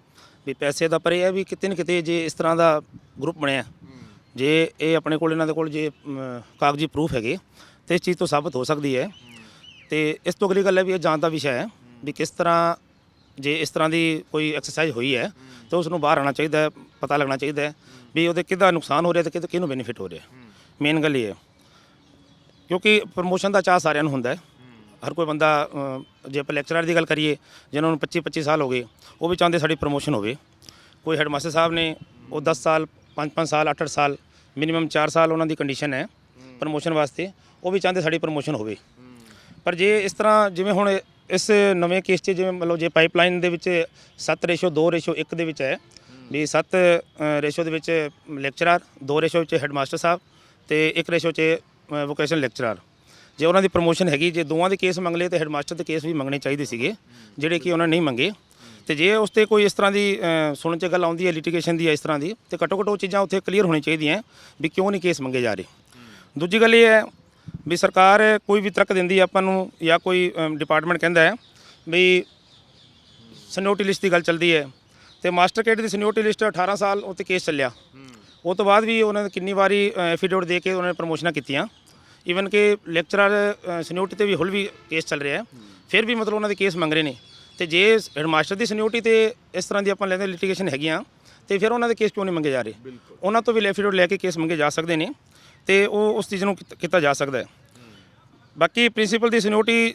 ਵੀ ਪੈਸੇ ਦਾ, ਪਰ ਇਹ ਹੈ ਵੀ ਕਿਤੇ ਨਾ ਕਿਤੇ ਜੇ ਇਸ ਤਰ੍ਹਾਂ ਦਾ ਗਰੁੱਪ ਬਣਿਆ ਜੇ ਇਹ ਆਪਣੇ ਕੋਲ ਇਹਨਾਂ ਦੇ ਕੋਲ ਜੇ ਅਮ, ਕਾਗਜ਼ੀ ਪ੍ਰੂਫ ਹੈਗੇ ਤੇ ਇਸ ਚੀਜ਼ ਤੋਂ ਸਾਬਤ ਹੋ ਸਕਦੀ ਹੈ। ਤੇ ਇਸ ਤੋਂ ਅਗਲੀ ਗੱਲ ਹੈ ਵੀ ਇਹ ਜਾਂਚ ਦਾ ਵਿਸ਼ਾ ਹੈ ਵੀ ਕਿਸ ਤਰ੍ਹਾਂ ਜੇ ਇਸ ਤਰ੍ਹਾਂ ਦੀ ਕੋਈ ਐਕਸਰਸਾਈਜ਼ ਹੋਈ ਹੈ ਤਾਂ ਉਸ ਨੂੰ ਬਾਹਰ ਆਉਣਾ ਚਾਹੀਦਾ ਹੈ ਪਤਾ ਲੱਗਣਾ ਚਾਹੀਦਾ ਹੈ ਵੀ ਉਹਦੇ ਕਿਹਦਾ ਨੁਕਸਾਨ ਹੋ ਰਿਹਾ ਤੇ ਕਿਹਦਾ ਕਿਹਨੂੰ ਬੈਨੀਫਿਟ ਹੋ ਰਿਹਾ ਮੇਨ ਗੱਲ ਇਹ ਹੈ ਕਿਉਂਕਿ ਪ੍ਰਮੋਸ਼ਨ ਦਾ ਚਾਹ ਸਾਰਿਆਂ ਨੂੰ ਹੁੰਦਾ ਹੈ। ਹਰ ਕੋਈ ਬੰਦਾ ਅ, ਜੇ ਆਪਾਂ ਲੈਕਚਰਰ ਦੀ ਗੱਲ ਕਰੀਏ ਜਿਨ੍ਹਾਂ ਨੂੰ 25 25 ਸਾਲ ਹੋ ਗਏ ਉਹ ਵੀ ਚਾਹੁੰਦੇ ਸਾਡੀ ਪ੍ਰਮੋਸ਼ਨ ਹੋਵੇ। ਕੋਈ ਹੈਡਮਾਸਟਰ ਸਾਹਿਬ ਨੇ ਉਹ 10 ਸਾਲ 5-5 ਸਾਲ 8-8 ਸਾਲ ਮਿਨੀਮਮ 4 ਸਾਲ ਉਹਨਾਂ ਦੀ ਕੰਡੀਸ਼ਨ ਹੈ ਪ੍ਰਮੋਸ਼ਨ ਵਾਸਤੇ, ਉਹ ਵੀ ਚਾਹੁੰਦੇ ਸਾਡੀ ਪ੍ਰਮੋਸ਼ਨ ਹੋਵੇ। ਪਰ ਜੇ ਇਸ ਤਰ੍ਹਾਂ ਜਿਵੇਂ ਹੁਣ ਇਸ ਨਵੇਂ ਕੇਸ 'ਚ ਜਿਵੇਂ ਮਤਲਬ ਜੇ ਪਾਈਪਲਾਈਨ ਦੇ ਵਿੱਚ 7 ਰੇਸ਼ੋ 2 ਰੇਸ਼ੋ 1 ਦੇ ਵਿੱਚ ਹੈ, ਵੀ 7 ਰੇਸ਼ੋ ਦੇ ਵਿੱਚ ਲੈਕਚਰਰ 2 ਰੇਸ਼ੋ ਵਿੱਚ ਹੈਡਮਾਸਟਰ ਸਾਹਿਬ ਤੇ 1 ਰੇਸ਼ੋ 'ਚ ਵੋਕੇਸ਼ਨਲ ਲੈਕਚਰਰ ਜੇ ਉਹਨਾਂ ਦੀ ਪ੍ਰਮੋਸ਼ਨ ਹੈਗੀ, ਜੇ ਦੋਵਾਂ ਦੇ ਕੇਸ ਮੰਗ ਲਏ ਤੇ ਹੈਡਮਾਸਟਰ ਦੇ ਕੇਸ ਵੀ ਮੰਗਣੇ ਚਾਹੀਦੇ ਸੀਗੇ, ਜਿਹੜੇ ਕਿ ਉਹਨਾਂ ਨਹੀਂ ਮੰਗੇ। ਤੇ ਜੇ ਉਸ ਤੇ ਕੋਈ ਇਸ ਤਰ੍ਹਾਂ ਦੀ ਸੁਣਨ 'ਚ ਗੱਲ ਆਉਂਦੀ ਹੈ ਲਿਟੀਗੇਸ਼ਨ ਦੀ ਹੈ ਇਸ ਤਰ੍ਹਾਂ ਦੀ, ਤੇ ਘੱਟੋ ਘੱਟ ਉਹ ਚੀਜ਼ਾਂ ਉੱਥੇ ਕਲੀਅਰ ਹੋਣੀ ਚਾਹੀਦੀਆਂ ਵੀ ਕਿਉਂ ਨਹੀਂ ਕੇਸ ਮੰਗੇ ਜਾ ਰਹੇ। ਦੂਜੀ ਗੱਲ ਇਹ ਹੈ ਵੀ ਸਰਕਾਰ ਕੋਈ ਵੀ ਤਰਕ ਦਿੰਦੀ ਹੈ ਆਪਾਂ ਨੂੰ, ਜਾਂ ਕੋਈ ਡਿਪਾਰਟਮੈਂਟ ਕਹਿੰਦਾ ਹੈ ਵੀ ਸਨਿਓਰਟੀ ਲਿਸਟ ਦੀ ਗੱਲ ਚੱਲਦੀ ਹੈ, ਤੇ ਮਾਸਟਰ ਕੈਡਰ ਦੀ ਸਨਿਓਰਟੀ ਲਿਸਟ 18 ਸਾਲ ਉੱਤੇ ਕੇਸ ਚੱਲਿਆ। ਉਹ ਤੋਂ ਬਾਅਦ ਵੀ ਉਹਨਾਂ ਨੇ ਕਿੰਨੀ ਵਾਰੀ ਐਫੀਡੇਵਿਟ ਦੇ ਕੇ ਉਹਨਾਂ ਨੇ ਪ੍ਰਮੋਸ਼ਨਾਂ ਕੀਤੀਆਂ। ਈਵਨ ਕਿ ਲੈਕਚਰਰ ਸਨਿਓਰਟੀ ਤੇ ਵੀ ਹੁਣ ਵੀ ਕੇਸ ਚੱਲ ਰਿਹਾ ਹੈ। ਫਿਰ ਵੀ ਮਤਲਬ ਉਹਨਾਂ ਦੇ ਕੇਸ ਮੰਗ ਰਹੇ ਨੇ। ਤੇ ਜੇ ਹੈਡਮਾਸਟਰ ਦੀ ਸਨਿਓਰਟੀ ਤੇ ਇਸ ਤਰ੍ਹਾਂ ਦੀ ਆਪਾਂ ਲੈਂਦੇ ਲਿਟੀਗੇਸ਼ਨ ਹੈਗੀਆਂ ਤੇ ਫਿਰ ਉਹਨਾਂ ਦੇ ਕੇਸ ਕਿਉਂ ਨਹੀਂ ਮੰਗੇ ਜਾ ਰਹੇ? ਉਹਨਾਂ ਤੋਂ ਵੀ ਐਫੀਡੇਵਿਟ ਲੈ ਕੇ ਕੇਸ ਮੰਗੇ ਜਾ ਸਕਦੇ ਨੇ ਤੇ ਉਹ ਉਸ ਚੀਜ਼ ਨੂੰ ਕੀਤਾ- ਜਾ ਸਕਦਾ ਹੈ। ਬਾਕੀ ਪ੍ਰਿੰਸੀਪਲ ਦੀ ਸਿਨਿਓਰਟੀ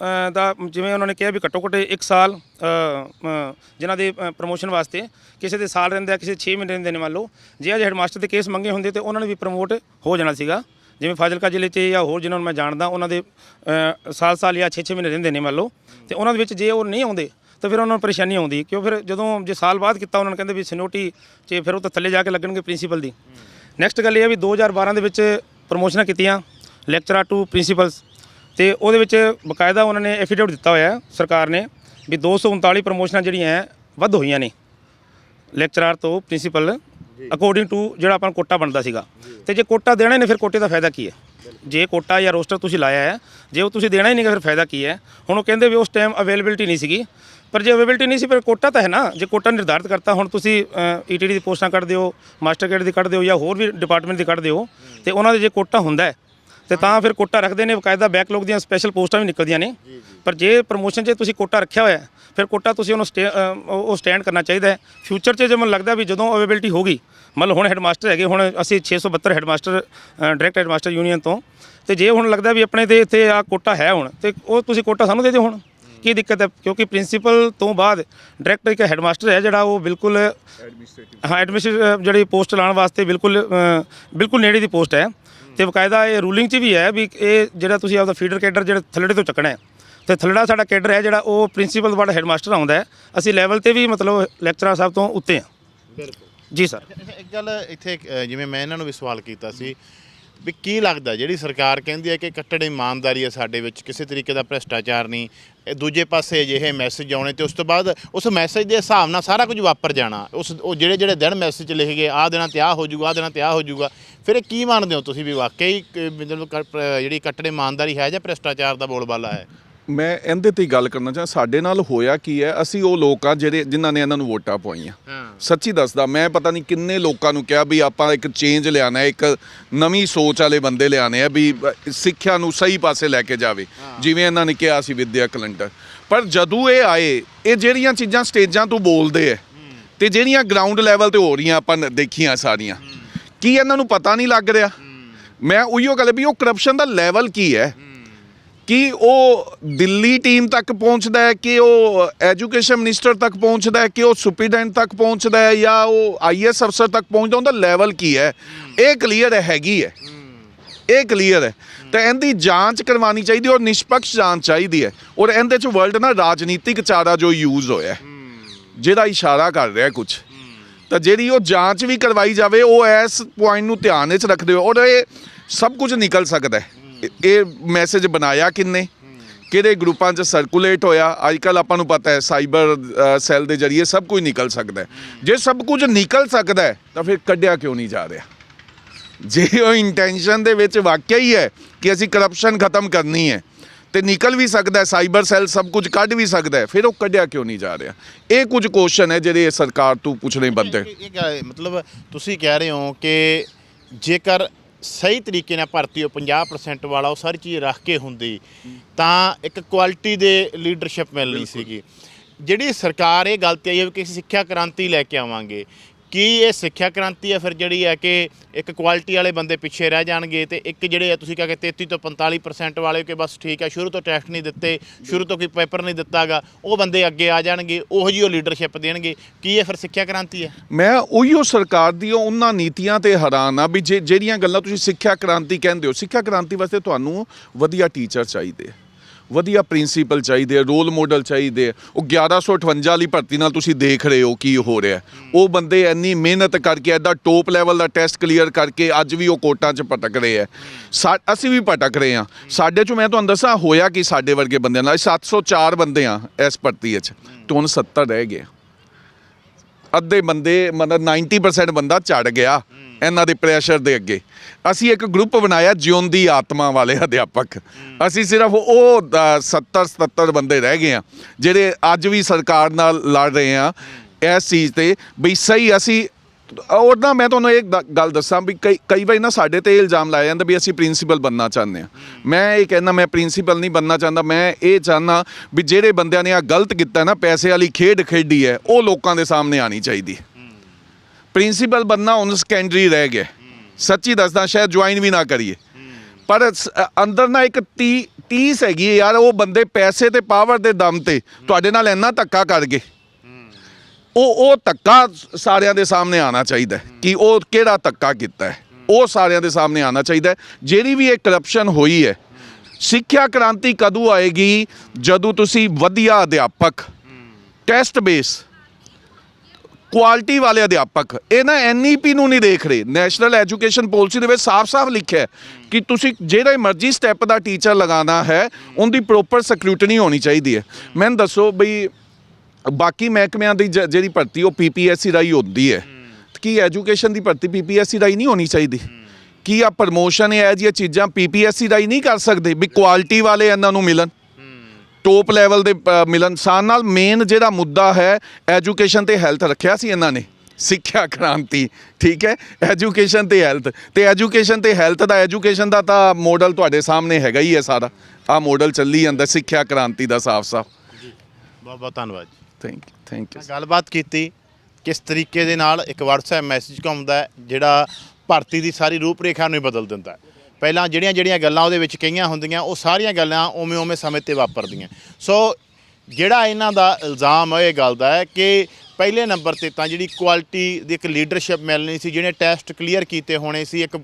ਅ, ਦਾ ਜਿਵੇਂ ਉਹਨਾਂ ਨੇ ਕਿਹਾ ਵੀ ਘੱਟੋ ਘੱਟ 1 ਸਾਲ ਜਿਨ੍ਹਾਂ ਦੇ ਪ੍ਰੋਮੋਸ਼ਨ ਵਾਸਤੇ ਕਿਸੇ ਦੇ ਸਾਲ ਰਹਿੰਦਾ ਕਿਸੇ 6 ਮਹੀਨੇ ਰਹਿੰਦੇ ਨੇ ਮੰਨ ਲਓ ਜੇ ਅਜ ਹੈਡਮਾਸਟਰ ਦੇ ਕੇਸ ਮੰਗੇ ਹੁੰਦੇ ਤੇ ਉਹਨਾਂ ਨੂੰ ਵੀ ਪ੍ਰਮੋਟ ਹੋ ਜਾਣਾ ਸੀਗਾ। ਜਿਵੇਂ ਫਾਜ਼ਿਲਕਾ ਜ਼ਿਲ੍ਹੇ 'ਚ ਜਾਂ ਹੋਰ ਜਿਨ੍ਹਾਂ ਨੂੰ ਮੈਂ ਜਾਣਦਾ, ਉਹਨਾਂ ਦੇ ਸਾਲ ਸਾਲ ਜਾਂ 6-6 ਮਹੀਨੇ ਰਹਿੰਦੇ ਨੇ ਮੰਨ ਲਓ, ਤੇ ਉਹਨਾਂ ਦੇ ਵਿੱਚ ਜੇ ਉਹ ਨਹੀਂ ਆਉਂਦੇ, ਤਾਂ ਫਿਰ ਉਹਨਾਂ ਨੂੰ ਪਰੇਸ਼ਾਨੀ ਆਉਂਦੀ, ਕਿਉਂ ਫਿਰ ਜਦੋਂ ਜੇ ਸਾਲ ਬਾਅਦ ਕੀਤਾ ਉਹਨਾਂ ਨੇ, ਕਹਿੰਦੇ ਵੀ ਸਿਨਿਓਰਟੀ 'ਚ ਫਿਰ ਉਹ ਤਾਂ ਥੱਲੇ ਜਾ ਕੇ ਲੱਗਣਗੇ ਪ੍ਰਿੰਸੀਪਲ ਦੀ। ਨੈਕਸਟ ਗੱਲ ਇਹ ਹੈ ਵੀ 2012 ਦੇ ਵਿੱਚ ਪ੍ਰਮੋਸ਼ਨਾਂ ਕੀਤੀਆਂ ਲੈਕਚਰਰ ਟੂ ਪ੍ਰਿੰਸੀਪਲਸ ਤੇ ਉਹਦੇ ਵਿੱਚ ਬਕਾਇਦਾ ਉਹਨਾਂ ਨੇ ਐਫੀਡੇਵਿਟ ਦਿੱਤਾ ਹੋਇਆ ਸਰਕਾਰ ਨੇ ਵੀ 239 ਪ੍ਰਮੋਸ਼ਨਾਂ ਜਿਹੜੀਆਂ ਹੈ ਵੱਧ ਹੋਈਆਂ ਨੇ। ਲੈਕਚਰਰ ਤੋਂ ਪ੍ਰਿੰਸੀਪਲ ਅਕੋਰਡਿੰਗ ਟੂ ਜਿਹੜਾ ਆਪਾਂ ਨੂੰ ਕੋਟਾ ਬਣਦਾ ਸੀਗਾ। ਤੇ ਜੇ ਕੋਟਾ ਦੇਣਾ ਹੀ ਨਹੀਂ ਫਿਰ ਕੋਟੇ ਦਾ ਫਾਇਦਾ ਕੀ ਹੈ? ਜੇ ਕੋਟਾ ਜਾਂ ਰੋਸਟਰ ਤੁਸੀਂ ਲਾਇਆ ਹੈ ਜੇ ਉਹ ਤੁਸੀਂ ਦੇਣਾ ਹੀ ਨਹੀਂ ਗਾ ਫਿਰ ਫਾਇਦਾ ਕੀ ਹੈ? ਹੁਣ ਉਹ ਕਹਿੰਦੇ ਵੀ ਉਸ ਟਾਈਮ ਅਵੇਲੇਬਿਲਟੀ ਨਹੀਂ ਸੀਗੀ। ਪਰ ਜੇ ਅਵੇਲੇਬਿਲਟੀ ਨਹੀਂ ਸੀ ਫਿਰ ਕੋਟਾ ਤਾਂ ਹੈ ਨਾ। ਜੇ ਕੋਟਾ ਨਿਰਧਾਰਿਤ ਕਰਤਾ ਹੁਣ ਤੁਸੀਂ ਈਟੀਡੀ ਦੀ ਪੋਸਟਾਂ ਕੱਢ ਦਿਓ ਮਾਸਟਰ ਕੇਡ ਦੀ ਕੱਢ ਦਿਓ ਜਾਂ ਹੋਰ ਵੀ ਡਿਪਾਰਟਮੈਂਟ ਦੀ ਕੱਢ ਦਿਓ ਤੇ ਉਹਨਾਂ ਦੇ ਜੇ ਕੋਟਾ ਹੁੰਦਾ ਤੇ ਤਾਂ ਫਿਰ ਕੋਟਾ ਰੱਖਦੇ ਨੇ। ਬਕਾਇਦਾ ਬੈਕਲੌਗ ਦੀਆਂ ਸਪੈਸ਼ਲ ਪੋਸਟਾਂ ਵੀ ਨਿਕਲਦੀਆਂ ਨੇ। ਪਰ ਜੇ ਪ੍ਰੋਮੋਸ਼ਨ 'ਚ ਤੁਸੀਂ ਕੋਟਾ ਰੱਖਿਆ ਹੋਇਆ ਫਿਰ ਕੋਟਾ ਤੁਸੀਂ ਉਹਨੂੰ ਸਟੇ- ਅ, ਉਹ ਸਟੈਂਡ ਕਰਨਾ ਚਾਹੀਦਾ ਹੈ। ਫਿਊਚਰ 'ਚ ਜੇ ਮੈਨੂੰ ਲੱਗਦਾ ਵੀ ਜਦੋਂ ਅਵੇਲੇਬਿਲਟੀ ਹੋਗੀ ਮਤਲਬ ਹੁਣ ਹੈਡਮਾਸਟਰ ਹੈਗੇ ਹੁਣ ਅਸੀਂ 672 ਹੈਡਮਾਸਟਰ ਡਾਇਰੈਕਟ ਹੈਡਮਾਸਟਰ ਯੂਨੀਅਨ ਤੋਂ ਤੇ ਜੇ ਹੁਣ ਲੱਗਦਾ ਵੀ ਆਪਣੇ ਤੇ ਇੱਥੇ ਆ ਕੋਟਾ ਹੈ ਹੁਣ ਤੇ ਉਹ ਤੁਸੀਂ ਕੋਟਾ ਸਾਨੂੰ ਦੇ ਦਿਓ ਹੁਣ। ਕੀ ਦਿੱਕਤ ਹੈ? ਕਿਉਂਕਿ ਪ੍ਰਿੰਸੀਪਲ ਤੋਂ ਬਾਅਦ ਡਾਇਰੈਕਟ ਇੱਕ ਹੈਡਮਾਸਟਰ ਹੈ ਜਿਹੜਾ ਉਹ ਬਿਲਕੁਲ ਹਾਂ ਐਡਮਿਨਿਸਟ੍ਰੇਟਿਵ ਜਿਹੜੀ ਪੋਸਟ ਲਾਉਣ ਵਾਸਤੇ ਬਿਲਕੁਲ ਅ, ਬਿਲਕੁਲ ਨੇੜੇ ਦੀ ਪੋਸਟ ਹੈ। ਤੇ ਬਕਾਇਦਾ ਇਹ ਰੂਲਿੰਗ 'ਚ ਵੀ ਹੈ ਵੀ ਇਹ ਜਿਹੜਾ ਤੁਸੀਂ ਆਪਦਾ ਫੀਡਰ ਕੇਡਰ ਜਿਹੜਾ ਥੱਲੜੇ ਤੋਂ ਚੱਕਣਾ ਹੈ ਤੇ ਥੱਲੜਾ ਸਾਡਾ ਕੇਡਰ ਹੈ ਜਿਹੜਾ ਉਹ ਪ੍ਰਿੰਸੀਪਲ ਵਾਲਾ ਹੈਡਮਾਸਟਰ ਆਉਂਦਾ ਹੈ। ਅਸੀਂ ਲੈਵਲ ਤੇ ਵੀ ਮਤਲਬ ਲੈਕਚਰਰ ਸਾਹਿਬ ਤੋਂ ਉੱਤੇ ਹਾਂ। ਬਿਲਕੁਲ। ਜੀ ਸਰ ਇੱਕ ਗੱਲ ਇੱਥੇ ਅ, ਜਿਵੇਂ ਮੈਂ ਇਹਨਾਂ ਨੂੰ ਵੀ ਸਵਾਲ ਕੀਤਾ ਸੀ ਵੀ ਕੀ ਲੱਗਦਾ ਜਿਹੜੀ ਸਰਕਾਰ ਕਹਿੰਦੀ ਹੈ ਕਿ ਕੱਟੜ ਇਮਾਨਦਾਰੀ ਹੈ ਸਾਡੇ ਵਿੱਚ ਕਿਸੇ ਤਰੀਕੇ ਦਾ ਭ੍ਰਿਸ਼ਟਾਚਾਰ ਨਹੀਂ ਇਹ ਦੂਜੇ ਪਾਸੇ ਅਜਿਹੇ ਮੈਸੇਜ ਆਉਣੇ ਤੇ ਉਸ ਤੋਂ ਬਾਅਦ ਉਸ ਮੈਸੇਜ ਦੇ ਹਿਸਾਬ ਨਾਲ ਸਾਰਾ ਕੁਝ ਵਾਪਰ ਜਾਣਾ। ਉਸ ਉਹ ਜਿਹੜੇ ਜਿਹੜੇ ਦਿਨ ਮੈਸੇਜ ਲਿਖ ਗਏ ਆਹ ਦੇਣਾ ਤੇ ਆਹ ਹੋ ਜਾਊਗਾ ਆਹ ਦੇਣਾ ਤੇ ਆਹ ਹੋ ਜਾਊਗਾ। ਫਿਰ ਇਹ ਕੀ ਮੰਨਦੇ ਹੋ ਤੁਸੀਂ ਵੀ ਵਾਕਈ ਕਿ ਮਤਲਬ ਕ- ਜਿਹੜੀ ਕੱਟੜੇ ਇਮਾਨਦਾਰੀ ਹੈ ਜਾਂ ਭ੍ਰਿਸ਼ਟਾਚਾਰ ਦਾ ਬੋਲਬਾਲਾ ਹੈ? ਮੈਂ ਇਹਦੇ ਤੇ ਹੀ ਗੱਲ ਕਰਨਾ ਚਾਹਾਂ ਸਾਡੇ ਨਾਲ ਹੋਇਆ ਕੀ ਹੈ? ਅਸੀਂ ਉਹ ਲੋਕ ਆ ਜਿਹੜੇ ਜਿਨ੍ਹਾਂ ਨੇ ਇਹਨਾਂ ਨੂੰ ਵੋਟਾਂ ਪਾਈਆਂ ਸੱਚੀ ਦੱਸਦਾ ਮੈਂ ਪਤਾ ਨਹੀਂ ਕਿੰਨੇ ਲੋਕਾਂ ਨੂੰ ਕਿਹਾ ਵੀ ਆਪਾਂ ਇੱਕ ਚੇਂਜ ਲਿਆਣਾ ਹੈ ਇੱਕ ਨਵੀਂ ਸੋਚ ਵਾਲੇ ਬੰਦੇ ਲਿਆਣੇ ਆ ਵੀ ਸਿੱਖਿਆ ਨੂੰ ਸਹੀ ਪਾਸੇ ਲੈ ਕੇ ਜਾਵੇ। ਜਿਵੇਂ ਇਹਨਾਂ ਨੇ ਕਿਹਾ ਸੀ ਵਿਦਿਆ ਕੈਲੰਡਰ। ਪਰ ਜਦੋਂ ਇਹ ਆਏ ਇਹ ਜਿਹੜੀਆਂ ਚੀਜ਼ਾਂ ਸਟੇਜਾਂ ਤੋਂ ਬੋਲਦੇ ਐ ਤੇ ਜਿਹੜੀਆਂ ਗਰਾਊਂਡ ਲੈਵਲ ਤੇ ਹੋ ਰਹੀਆਂ ਆਪਾਂ ਦੇਖੀਆਂ ਸਾਰੀਆਂ ਕੀ ਇਹਨਾਂ ਨੂੰ ਪਤਾ ਨਹੀਂ ਲੱਗ ਰਿਹਾ? ਮੈਂ ਉਹੀਓ ਗੱਲ ਵੀ ਉਹ ਕਰਪਸ਼ਨ ਦਾ ਲੈਵਲ ਕੀ ਹੈ। ਕਿ ਉਹ ਦਿੱਲੀ ਟੀਮ ਤੱਕ ਪਹੁੰਚਦਾ ਹੈ? ਕਿ ਉਹ ਐਜੂਕੇਸ਼ਨ ਮਿਨਿਸਟਰ ਤੱਕ ਪਹੁੰਚਦਾ ਹੈ? ਕਿ ਉਹ ਸੁਪਰੀਡੈਂਟ ਤੱਕ ਪਹੁੰਚਦਾ ਹੈ? ਜਾਂ ਉਹ ਆਈਐਸ ਅਫਸਰ ਤੱਕ ਪਹੁੰਚਦਾ? ਉਹਦਾ ਲੈਵਲ ਕੀ ਹੈ? ਇਹ ਕਲੀਅਰ ਹੈਗੀ ਹੈ। ਇਹ ਕਲੀਅਰ ਹੈ। ਤਾਂ ਇਹਦੀ ਜਾਂਚ ਕਰਵਾਉਣੀ ਚਾਹੀਦੀ ਔਰ ਨਿਸ਼ਪਕਸ਼ ਜਾਂਚ ਚਾਹੀਦੀ ਹੈ। ਔਰ ਇਹਦੇ ਚ ਵਰਲਡ ਨਾਲ ਰਾਜਨੀਤਿਕ ਚਾਰਾ ਜੋ ਯੂਜ਼ ਹੋਇਆ ਜਿਹਦਾ ਇਸ਼ਾਰਾ ਕਰ ਰਿਹਾ ਕੁਝ ਤਾਂ ਜਿਹੜੀ ਉਹ ਜਾਂਚ ਵੀ ਕਰਵਾਈ ਜਾਵੇ, ਉਹ ਇਸ ਪੁਆਇੰਟ ਨੂੰ ਧਿਆਨ ਵਿੱਚ ਰੱਖਦੇ ਹੋ ਔਰ ਇਹ ਸਭ ਕੁਝ ਨਿਕਲ ਸਕਦਾ ਹੈ। ਇਹ- ਮੈਸੇਜ ਬਣਾਇਆ ਕਿੰਨੇ? ਕਿਹੜੇ ਗਰੁੱਪਾਂ 'ਚ ਸਰਕੂਲੇਟ ਹੋਇਆ? ਅੱਜ ਕੱਲ ਆਪਾਂ ਨੂੰ ਪਤਾ ਹੈ ਸਾਈਬਰ ਸੈੱਲ ਦੇ ਜ਼ਰੀਏ ਸਭ ਕੁਝ ਨਿਕਲ ਸਕਦਾ ਹੈ। ਜੇ ਸਭ ਕੁਝ ਨਿਕਲ ਸਕਦਾ ਹੈ, ਤਾਂ ਫਿਰ ਕੱਢਿਆ ਕਿਉਂ ਨਹੀਂ ਜਾ ਰਿਹਾ? ਜੇ ਉਹ ਇੰਟੈਂਸ਼ਨ ਦੇ ਵਿੱਚ ਵਾਕਿਆ ਹੀ ਹੈ ਕਿ ਅਸੀਂ ਕਰਪਸ਼ਨ ਖਤਮ ਕਰਨੀ ਹੈ, ਤੇ ਨਿਕਲ ਵੀ ਸਕਦਾ ਸਾਈਬਰ ਸੈੱਲ ਸਭ ਕੁਝ ਕੱਢ ਵੀ ਸਕਦਾ ਫਿਰ ਉਹ ਕੱਢਿਆ ਕਿਉਂ ਨਹੀਂ ਜਾ ਰਿਹਾ? ਇਹ ਕੁਝ ਕੁਐਸਚਨ ਹੈ ਜਿਹੜੇ ਸਰਕਾਰ ਤੋਂ ਪੁੱਛਣੇ ਬੰਦੇ ਮਤਲਬ ਤੁਸੀਂ ਕਹਿ ਰਹੇ ਹੋ ਕਿ ਜੇਕਰ ਸਹੀ ਤਰੀਕੇ ਨਾਲ ਭਰਤੀ ਉਹ 50% ਵਾਲਾ ਉਹ ਸਾਰੀ ਚੀਜ਼ ਰੱਖ ਕੇ ਹੁੰਦੀ ਤਾਂ ਇੱਕ ਕੁਆਲਿਟੀ ਦੇ ਲੀਡਰਸ਼ਿਪ ਮਿਲਣੀ ਸੀਗੀ। ਜਿਹੜੀ ਸਰਕਾਰ ਇਹ ਗੱਲ ਤੇ ਆਈ ਹੈ ਕਿ ਅਸੀਂ ਸਿੱਖਿਆ ਕ੍ਰਾਂਤੀ ਲੈ ਕੇ ਆਵਾਂਗੇ ਕੀ ਇਹ ਸਿੱਖਿਆ ਕ੍ਰਾਂਤੀ ਹੈ ਫਿਰ ਜਿਹੜੀ ਹੈ ਕਿ ਇੱਕ ਕੁਆਲਿਟੀ ਵਾਲੇ ਬੰਦੇ ਪਿੱਛੇ ਰਹਿ ਜਾਣਗੇ ਤੇ ਇੱਕ ਜਿਹੜੇ ਆ ਤੁਸੀਂ ਕਹਾਂ ਕਿ 33 ਤੋਂ 45% ਵਾਲੇ ਕਿ ਬਸ ਠੀਕ ਹੈ, ਸ਼ੁਰੂ ਤੋਂ ਟੈਸਟ ਨਹੀਂ ਦਿੱਤੇ, ਸ਼ੁਰੂ ਤੋਂ ਕੋਈ ਪੇਪਰ ਨਹੀਂ ਦਿੱਤਾਗਾ ਉਹ ਬੰਦੇ ਅੱਗੇ ਆ ਜਾਣਗੇ, ਉਹੋ ਜਿਹੀ ਉਹ ਲੀਡਰਸ਼ਿਪ ਦੇਣਗੇ। ਕੀ ਇਹ ਫਿਰ ਸਿੱਖਿਆ ਕ੍ਰਾਂਤੀ ਹੈ? ਮੈਂ ਉਹੀਓ ਸਰਕਾਰ ਦੀਆਂ ਉਹਨਾਂ ਨੀਤੀਆਂ ਤੇ ਹੈਰਾਨ ਆ ਵੀ ਜੇ ਜਿਹੜੀਆਂ ਗੱਲਾਂ ਤੁਸੀਂ ਸਿੱਖਿਆ ਕ੍ਰਾਂਤੀ ਕਹਿੰਦੇ ਹੋ, ਸਿੱਖਿਆ ਕ੍ਰਾਂਤੀ ਵਾਸਤੇ ਤੁਹਾਨੂੰ ਵਧੀਆ ਟੀਚਰ ਚਾਹੀਦੇ ਵਧੀਆ ਪ੍ਰਿੰਸੀਪਲ ਚਾਹੀਦੇ ਆ, ਰੋਲ ਮਾਡਲ ਚਾਹੀਦੇ ਆ। ਉਹ 1158 ਵਾਲੀ ਭਰਤੀ ਨਾਲ ਤੁਸੀਂ ਦੇਖ ਰਹੇ ਹੋ ਕੀ ਹੋ ਰਿਹਾ ਉਹ ਬੰਦੇ ਇੰਨੀ ਮਿਹਨਤ ਕਰਕੇ, ਐਡਾ ਟੋਪ ਲੈਵਲ ਦਾ ਟੈਸਟ ਕਲੀਅਰ ਕਰਕੇ ਅੱਜ ਵੀ ਉਹ ਕੋਟਾਂ 'ਚ ਭਟਕ ਰਹੇ ਆ। ਸਾ- ਅਸੀਂ ਵੀ ਭਟਕ ਰਹੇ ਆ ਸਾਡੇ 'ਚੋਂ ਮੈਂ ਤੁਹਾਨੂੰ ਦੱਸਾਂ, ਹੋਇਆ ਕਿ ਸਾਡੇ ਵਰਗੇ ਬੰਦਿਆਂ ਨਾਲ? 704 ਬੰਦੇ ਆ ਇਸ ਭਰਤੀ 'ਚ। ਤੇ ਹੁਣ 70 ਰਹਿ ਗਏ। ਅੱਧੇ ਬੰਦੇ, ਮਤਲਬ 90% ਬੰਦਾ ਚੜ ਗਿਆ। ਇਹਨਾਂ ਦੇ ਪ੍ਰੈਸ਼ਰ ਦੇ ਅੱਗੇ। ਅਸੀਂ ਇੱਕ ਗਰੁੱਪ ਬਣਾਇਆ ਜਿਉਂਦੀ ਆਤਮਾ ਵਾਲੇ ਅਧਿਆਪਕ। ਅਸੀਂ ਸਿਰਫ ਉਹ 70 77 ਬੰਦੇ ਰਹਿ ਗਏ ਆ ਜਿਹੜੇ ਅੱਜ ਵੀ ਸਰਕਾਰ ਨਾਲ ਲੜ ਰਹੇ ਆ ਇਸ ਚੀਜ਼ ਤੇ ਵੀ ਸਹੀ ਅਸੀਂ ਉਹਦਾ ਮੈਂ ਤੁਹਾਨੂੰ ਇੱਕ ਗੱਲ ਦੱਸਾਂ ਵੀ ਕਈ ਕਈ ਵਾਰੀ ਨਾ ਸਾਡੇ ਤੇ ਇਲਜ਼ਾਮ ਲਾਇਆ ਜਾਂਦਾ ਵੀ ਅਸੀਂ ਪ੍ਰਿੰਸੀਪਲ ਬੰਨਣਾ ਚਾਹੁੰਦੇ ਆ ਮੈਂ ਇਹ ਕਹਿੰਦਾ ਮੈਂ ਪ੍ਰਿੰਸੀਪਲ ਨਹੀਂ ਬੰਨਣਾ ਚਾਹੁੰਦਾ ਮੈਂ ਇਹ ਚਾਹੁੰਦਾ ਵੀ ਜਿਹੜੇ ਬੰਦਿਆਂ ਨੇ ਆ ਗਲਤ ਕੀਤਾ ਨਾ ਪੈਸੇ ਵਾਲੀ ਖੇਡ ਖੇਡੀ ਹੈ ਉਹ ਲੋਕਾਂ ਦੇ ਸਾਹਮਣੇ ਆਣੀ ਚਾਹੀਦੀ ਹੈ। ਪ੍ਰਿੰਸੀਪਲ ਬੰਨਾ ਹੁਣ ਸੈਕੰਡਰੀ ਰਹਿ ਗਿਆ। ਸੱਚੀ ਦੱਸਦਾ, ਸ਼ਾਇਦ ਜੁਆਇਨ ਵੀ ਨਾ ਕਰੀਏ। ਪਰ ਸ- ਅੰਦਰ ਨਾ ਇੱਕ ਤੀ 30 ਹੈਗੀ ਯਾਰ, ਉਹ ਬੰਦੇ ਪੈਸੇ ਤੇ ਪਾਵਰ ਦੇ ਦਮ ਤੇ ਤੁਹਾਡੇ ਨਾਲ ਇੰਨਾ ਧੱਕਾ ਕਰ ਗਏ ਉਹ ਉਹ ਧੱਕਾ ਸਾਰਿਆਂ ਦੇ ਸਾਹਮਣੇ ਆਣਾ ਚਾਹੀਦਾ ਕਿ ਉਹ ਕਿਹੜਾ ਧੱਕਾ ਕੀਤਾ ਹੈ। ਉਹ ਸਾਰਿਆਂ ਦੇ ਸਾਹਮਣੇ ਆਣਾ ਚਾਹੀਦਾ ਜਿਹੜੀ ਵੀ ਇਹ ਕਰਪਸ਼ਨ ਹੋਈ ਹੈ, ਸਿੱਖਿਆ ਕ੍ਰਾਂਤੀ ਕਦੋਂ ਆਏਗੀ? ਜਦੋਂ ਤੁਸੀਂ ਵਧੀਆ ਅਧਿਆਪਕ ਟੈਸਟ ਬੇਸ ਕੁਆਲਿਟੀ ਵਾਲੇ ਅਧਿਆਪਕ। ਇਹ ਨਾ ਐਨਈਪੀ ਨੂੰ ਨਹੀਂ ਦੇਖ ਰਹੇ। ਨੈਸ਼ਨਲ ਐਜੂਕੇਸ਼ਨ ਪਾਲਿਸੀ ਦੇ ਵਿੱਚ ਸਾਫ਼-ਸਾਫ਼ ਲਿਖਿਆ ਹੈ ਕਿ ਤੁਸੀਂ ਜਿਹੜਾ ਮਰਜ਼ੀ ਸਟੈਪ ਦਾ ਟੀਚਰ ਲਗਾਉਣਾ ਹੈ, ਉਹਦੀ ਪ੍ਰੋਪਰ ਸਕਰੂਟਨੀ ਹੋਣੀ ਚਾਹੀਦੀ ਹੈ। ਮੈਨੂੰ ਦੱਸੋ ਬਈ, ਬਾਕੀ ਮਹਿਕਮਿਆਂ ਦੀ ਜ- ਜਿਹੜੀ ਭਰਤੀ, ਉਹ ਪੀਪੀਐਸਸੀ ਰਾਹੀਂ ਹੁੰਦੀ ਹੈ। ਕੀ ਐਜੂਕੇਸ਼ਨ ਦੀ ਭਰਤੀ ਪੀਪੀਐਸਸੀ ਰਾਹੀਂ ਨਹੀਂ ਹੋਣੀ ਚਾਹੀਦੀ? ਕੀ ਆ ਪ੍ਰਮੋਸ਼ਨ ਇਹ ਜਿਹੀਆਂ ਚੀਜ਼ਾਂ ਪੀਪੀਐਸਸੀ ਰਾਹੀਂ ਨਹੀਂ ਕਰ ਸਕਦੇ? ਵੀ ਕੁਆਲਿਟੀ ਵਾਲੇ ਇਹਨਾਂ ਨੂੰ ਮਿਲਣ। ਟੋਪ ਲੈਵਲ ਦੇ ਅ, ਮਿਲਨਸਾਰ ਨਾਲ ਮੇਨ ਜਿਹੜਾ ਮੁੱਦਾ ਹੈ ਐਜੂਕੇਸ਼ਨ ਤੇ ਹੈਲਥ ਰੱਖਿਆ ਸੀ ਇਹਨਾਂ ਨੇ। ਸਿੱਖਿਆ ਕ੍ਰਾਂਤੀ ਠੀਕ ਹੈ? ਐਜੂਕੇਸ਼ਨ ਤੇ ਹੈਲਥ ਤੇ ਐਜੂਕੇਸ਼ਨ ਤੇ ਹੈਲਥ ਦਾ ਐਜੂਕੇਸ਼ਨ ਦਾ ਤਾਂ ਮਾਡਲ ਤੁਹਾਡੇ ਸਾਹਮਣੇ ਹੈਗਾ ਹੀ ਹੈ ਸਾਰਾ। ਆ ਮਾਡਲ ਚੱਲੀ ਜਾਂਦਾ ਸਿੱਖਿਆ ਕ੍ਰਾਂਤੀ ਦਾ ਸਾਫ਼-ਸਾਫ਼। ਬਹੁਤ ਬਹੁਤ ਧੰਨਵਾਦ ਜੀ। ਥੈਂਕ ਯੂ ਥੈਂਕ ਯੂ ਗੱਲਬਾਤ ਕੀਤੀ ਕਿਸ ਤਰੀਕੇ ਦੇ ਨਾਲ ਇੱਕ WhatsApp ਮੈਸੇਜ ਘੁੰਮਦਾ ਜਿਹੜਾ ਭਰਤੀ ਦੀ ਸਾਰੀ ਰੂਪਰੇਖਾ ਨੂੰ ਹੀ ਬਦਲ ਦਿੰਦਾ ਹੈ। ਪਹਿਲਾਂ ਜਿਹੜੀਆਂ ਜਿਹੜੀਆਂ ਗੱਲਾਂ ਉਹਦੇ ਵਿੱਚ ਕਹੀਆਂ ਹੁੰਦੀਆਂ, ਉਹ ਸਾਰੀਆਂ ਗੱਲਾਂ ਉਵੇਂ ਉਵੇਂ ਸਮੇਂ ਤੇ ਵਾਪਰਦੀਆਂ। ਸੋ ਜਿਹੜਾ ਇਹਨਾਂ ਦਾ ਇਲਜ਼ਾਮ ਹੈ, ਇਹ ਗੱਲ ਦਾ ਹੈ ਕਿ ਪਹਿਲੇ ਨੰਬਰ ਤੇ ਤਾਂ ਜਿਹੜੀ ਕੁਆਲਿਟੀ ਦੀ ਇੱਕ ਲੀਡਰਸ਼ਿਪ ਮਿਲਣੀ ਸੀ, ਜਿਹਨੇ ਟੈਸਟ ਕਲੀਅਰ ਕੀਤੇ ਹੋਣੇ ਸੀ, ਇੱਕ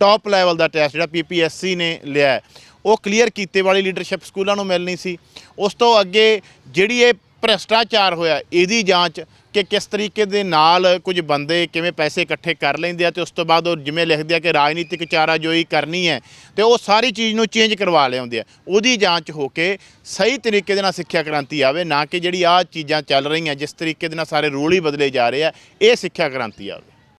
ਟਾਪ ਲੈਵਲ ਦਾ ਟੈਸਟ ਜਿਹੜਾ ਪੀਪੀਐਸਸੀ ਨੇ ਲਿਆ ਉਹ ਕਲੀਅਰ ਕੀਤੇ ਵਾਲੀ ਲੀਡਰਸ਼ਿਪ ਸਕੂਲਾਂ ਨੂੰ ਮਿਲਣੀ ਸੀ। ਉਸ ਤੋਂ ਅੱਗੇ ਜਿਹੜੀ ਇਹ ਭ੍ਰਿਸ਼ਟਾਚਾਰ ਹੋਇਆ, ਇਹਦੀ ਜਾਂਚ ਕਿ ਕਿਸ ਤਰੀਕੇ ਦੇ ਨਾਲ ਕੁਝ ਬੰਦੇ ਕਿਵੇਂ ਪੈਸੇ ਇਕੱਠੇ ਕਰ ਲੈਂਦੇ ਆ ਤੇ ਉਸ ਤੋਂ ਬਾਅਦ ਉਹ ਜਿਵੇਂ ਲਿਖਦੇ ਆ ਕਿ ਰਾਜਨੀਤਿਕ ਚਾਰਾਜੋਈ ਕਰਨੀ ਹੈ ਤੇ ਉਹ ਸਾਰੀ ਚੀਜ਼ ਨੂੰ ਚੇਂਜ ਕਰਵਾ ਲਿਆਉਂਦੇ ਆ। ਉਹਦੀ ਜਾਂਚ ਹੋ ਕੇ ਸਹੀ ਤਰੀਕੇ ਦੇ ਨਾਲ ਸਿੱਖਿਆ ਕ੍ਰਾਂਤੀ ਆਵੇ, ਨਾ ਕਿ ਜਿਹੜੀ ਆ ਚੀਜ਼ਾਂ ਚੱਲ ਰਹੀਆਂ, ਜਿਸ ਤਰੀਕੇ ਦੇ ਨਾਲ ਸਾਰੇ ਰੂਲ ਹੀ ਬਦਲੇ ਜਾ ਰਹੇ ਆ, ਇਹ ਸਿੱਖਿਆ ਕ੍ਰਾਂਤੀ ਆਵੇ।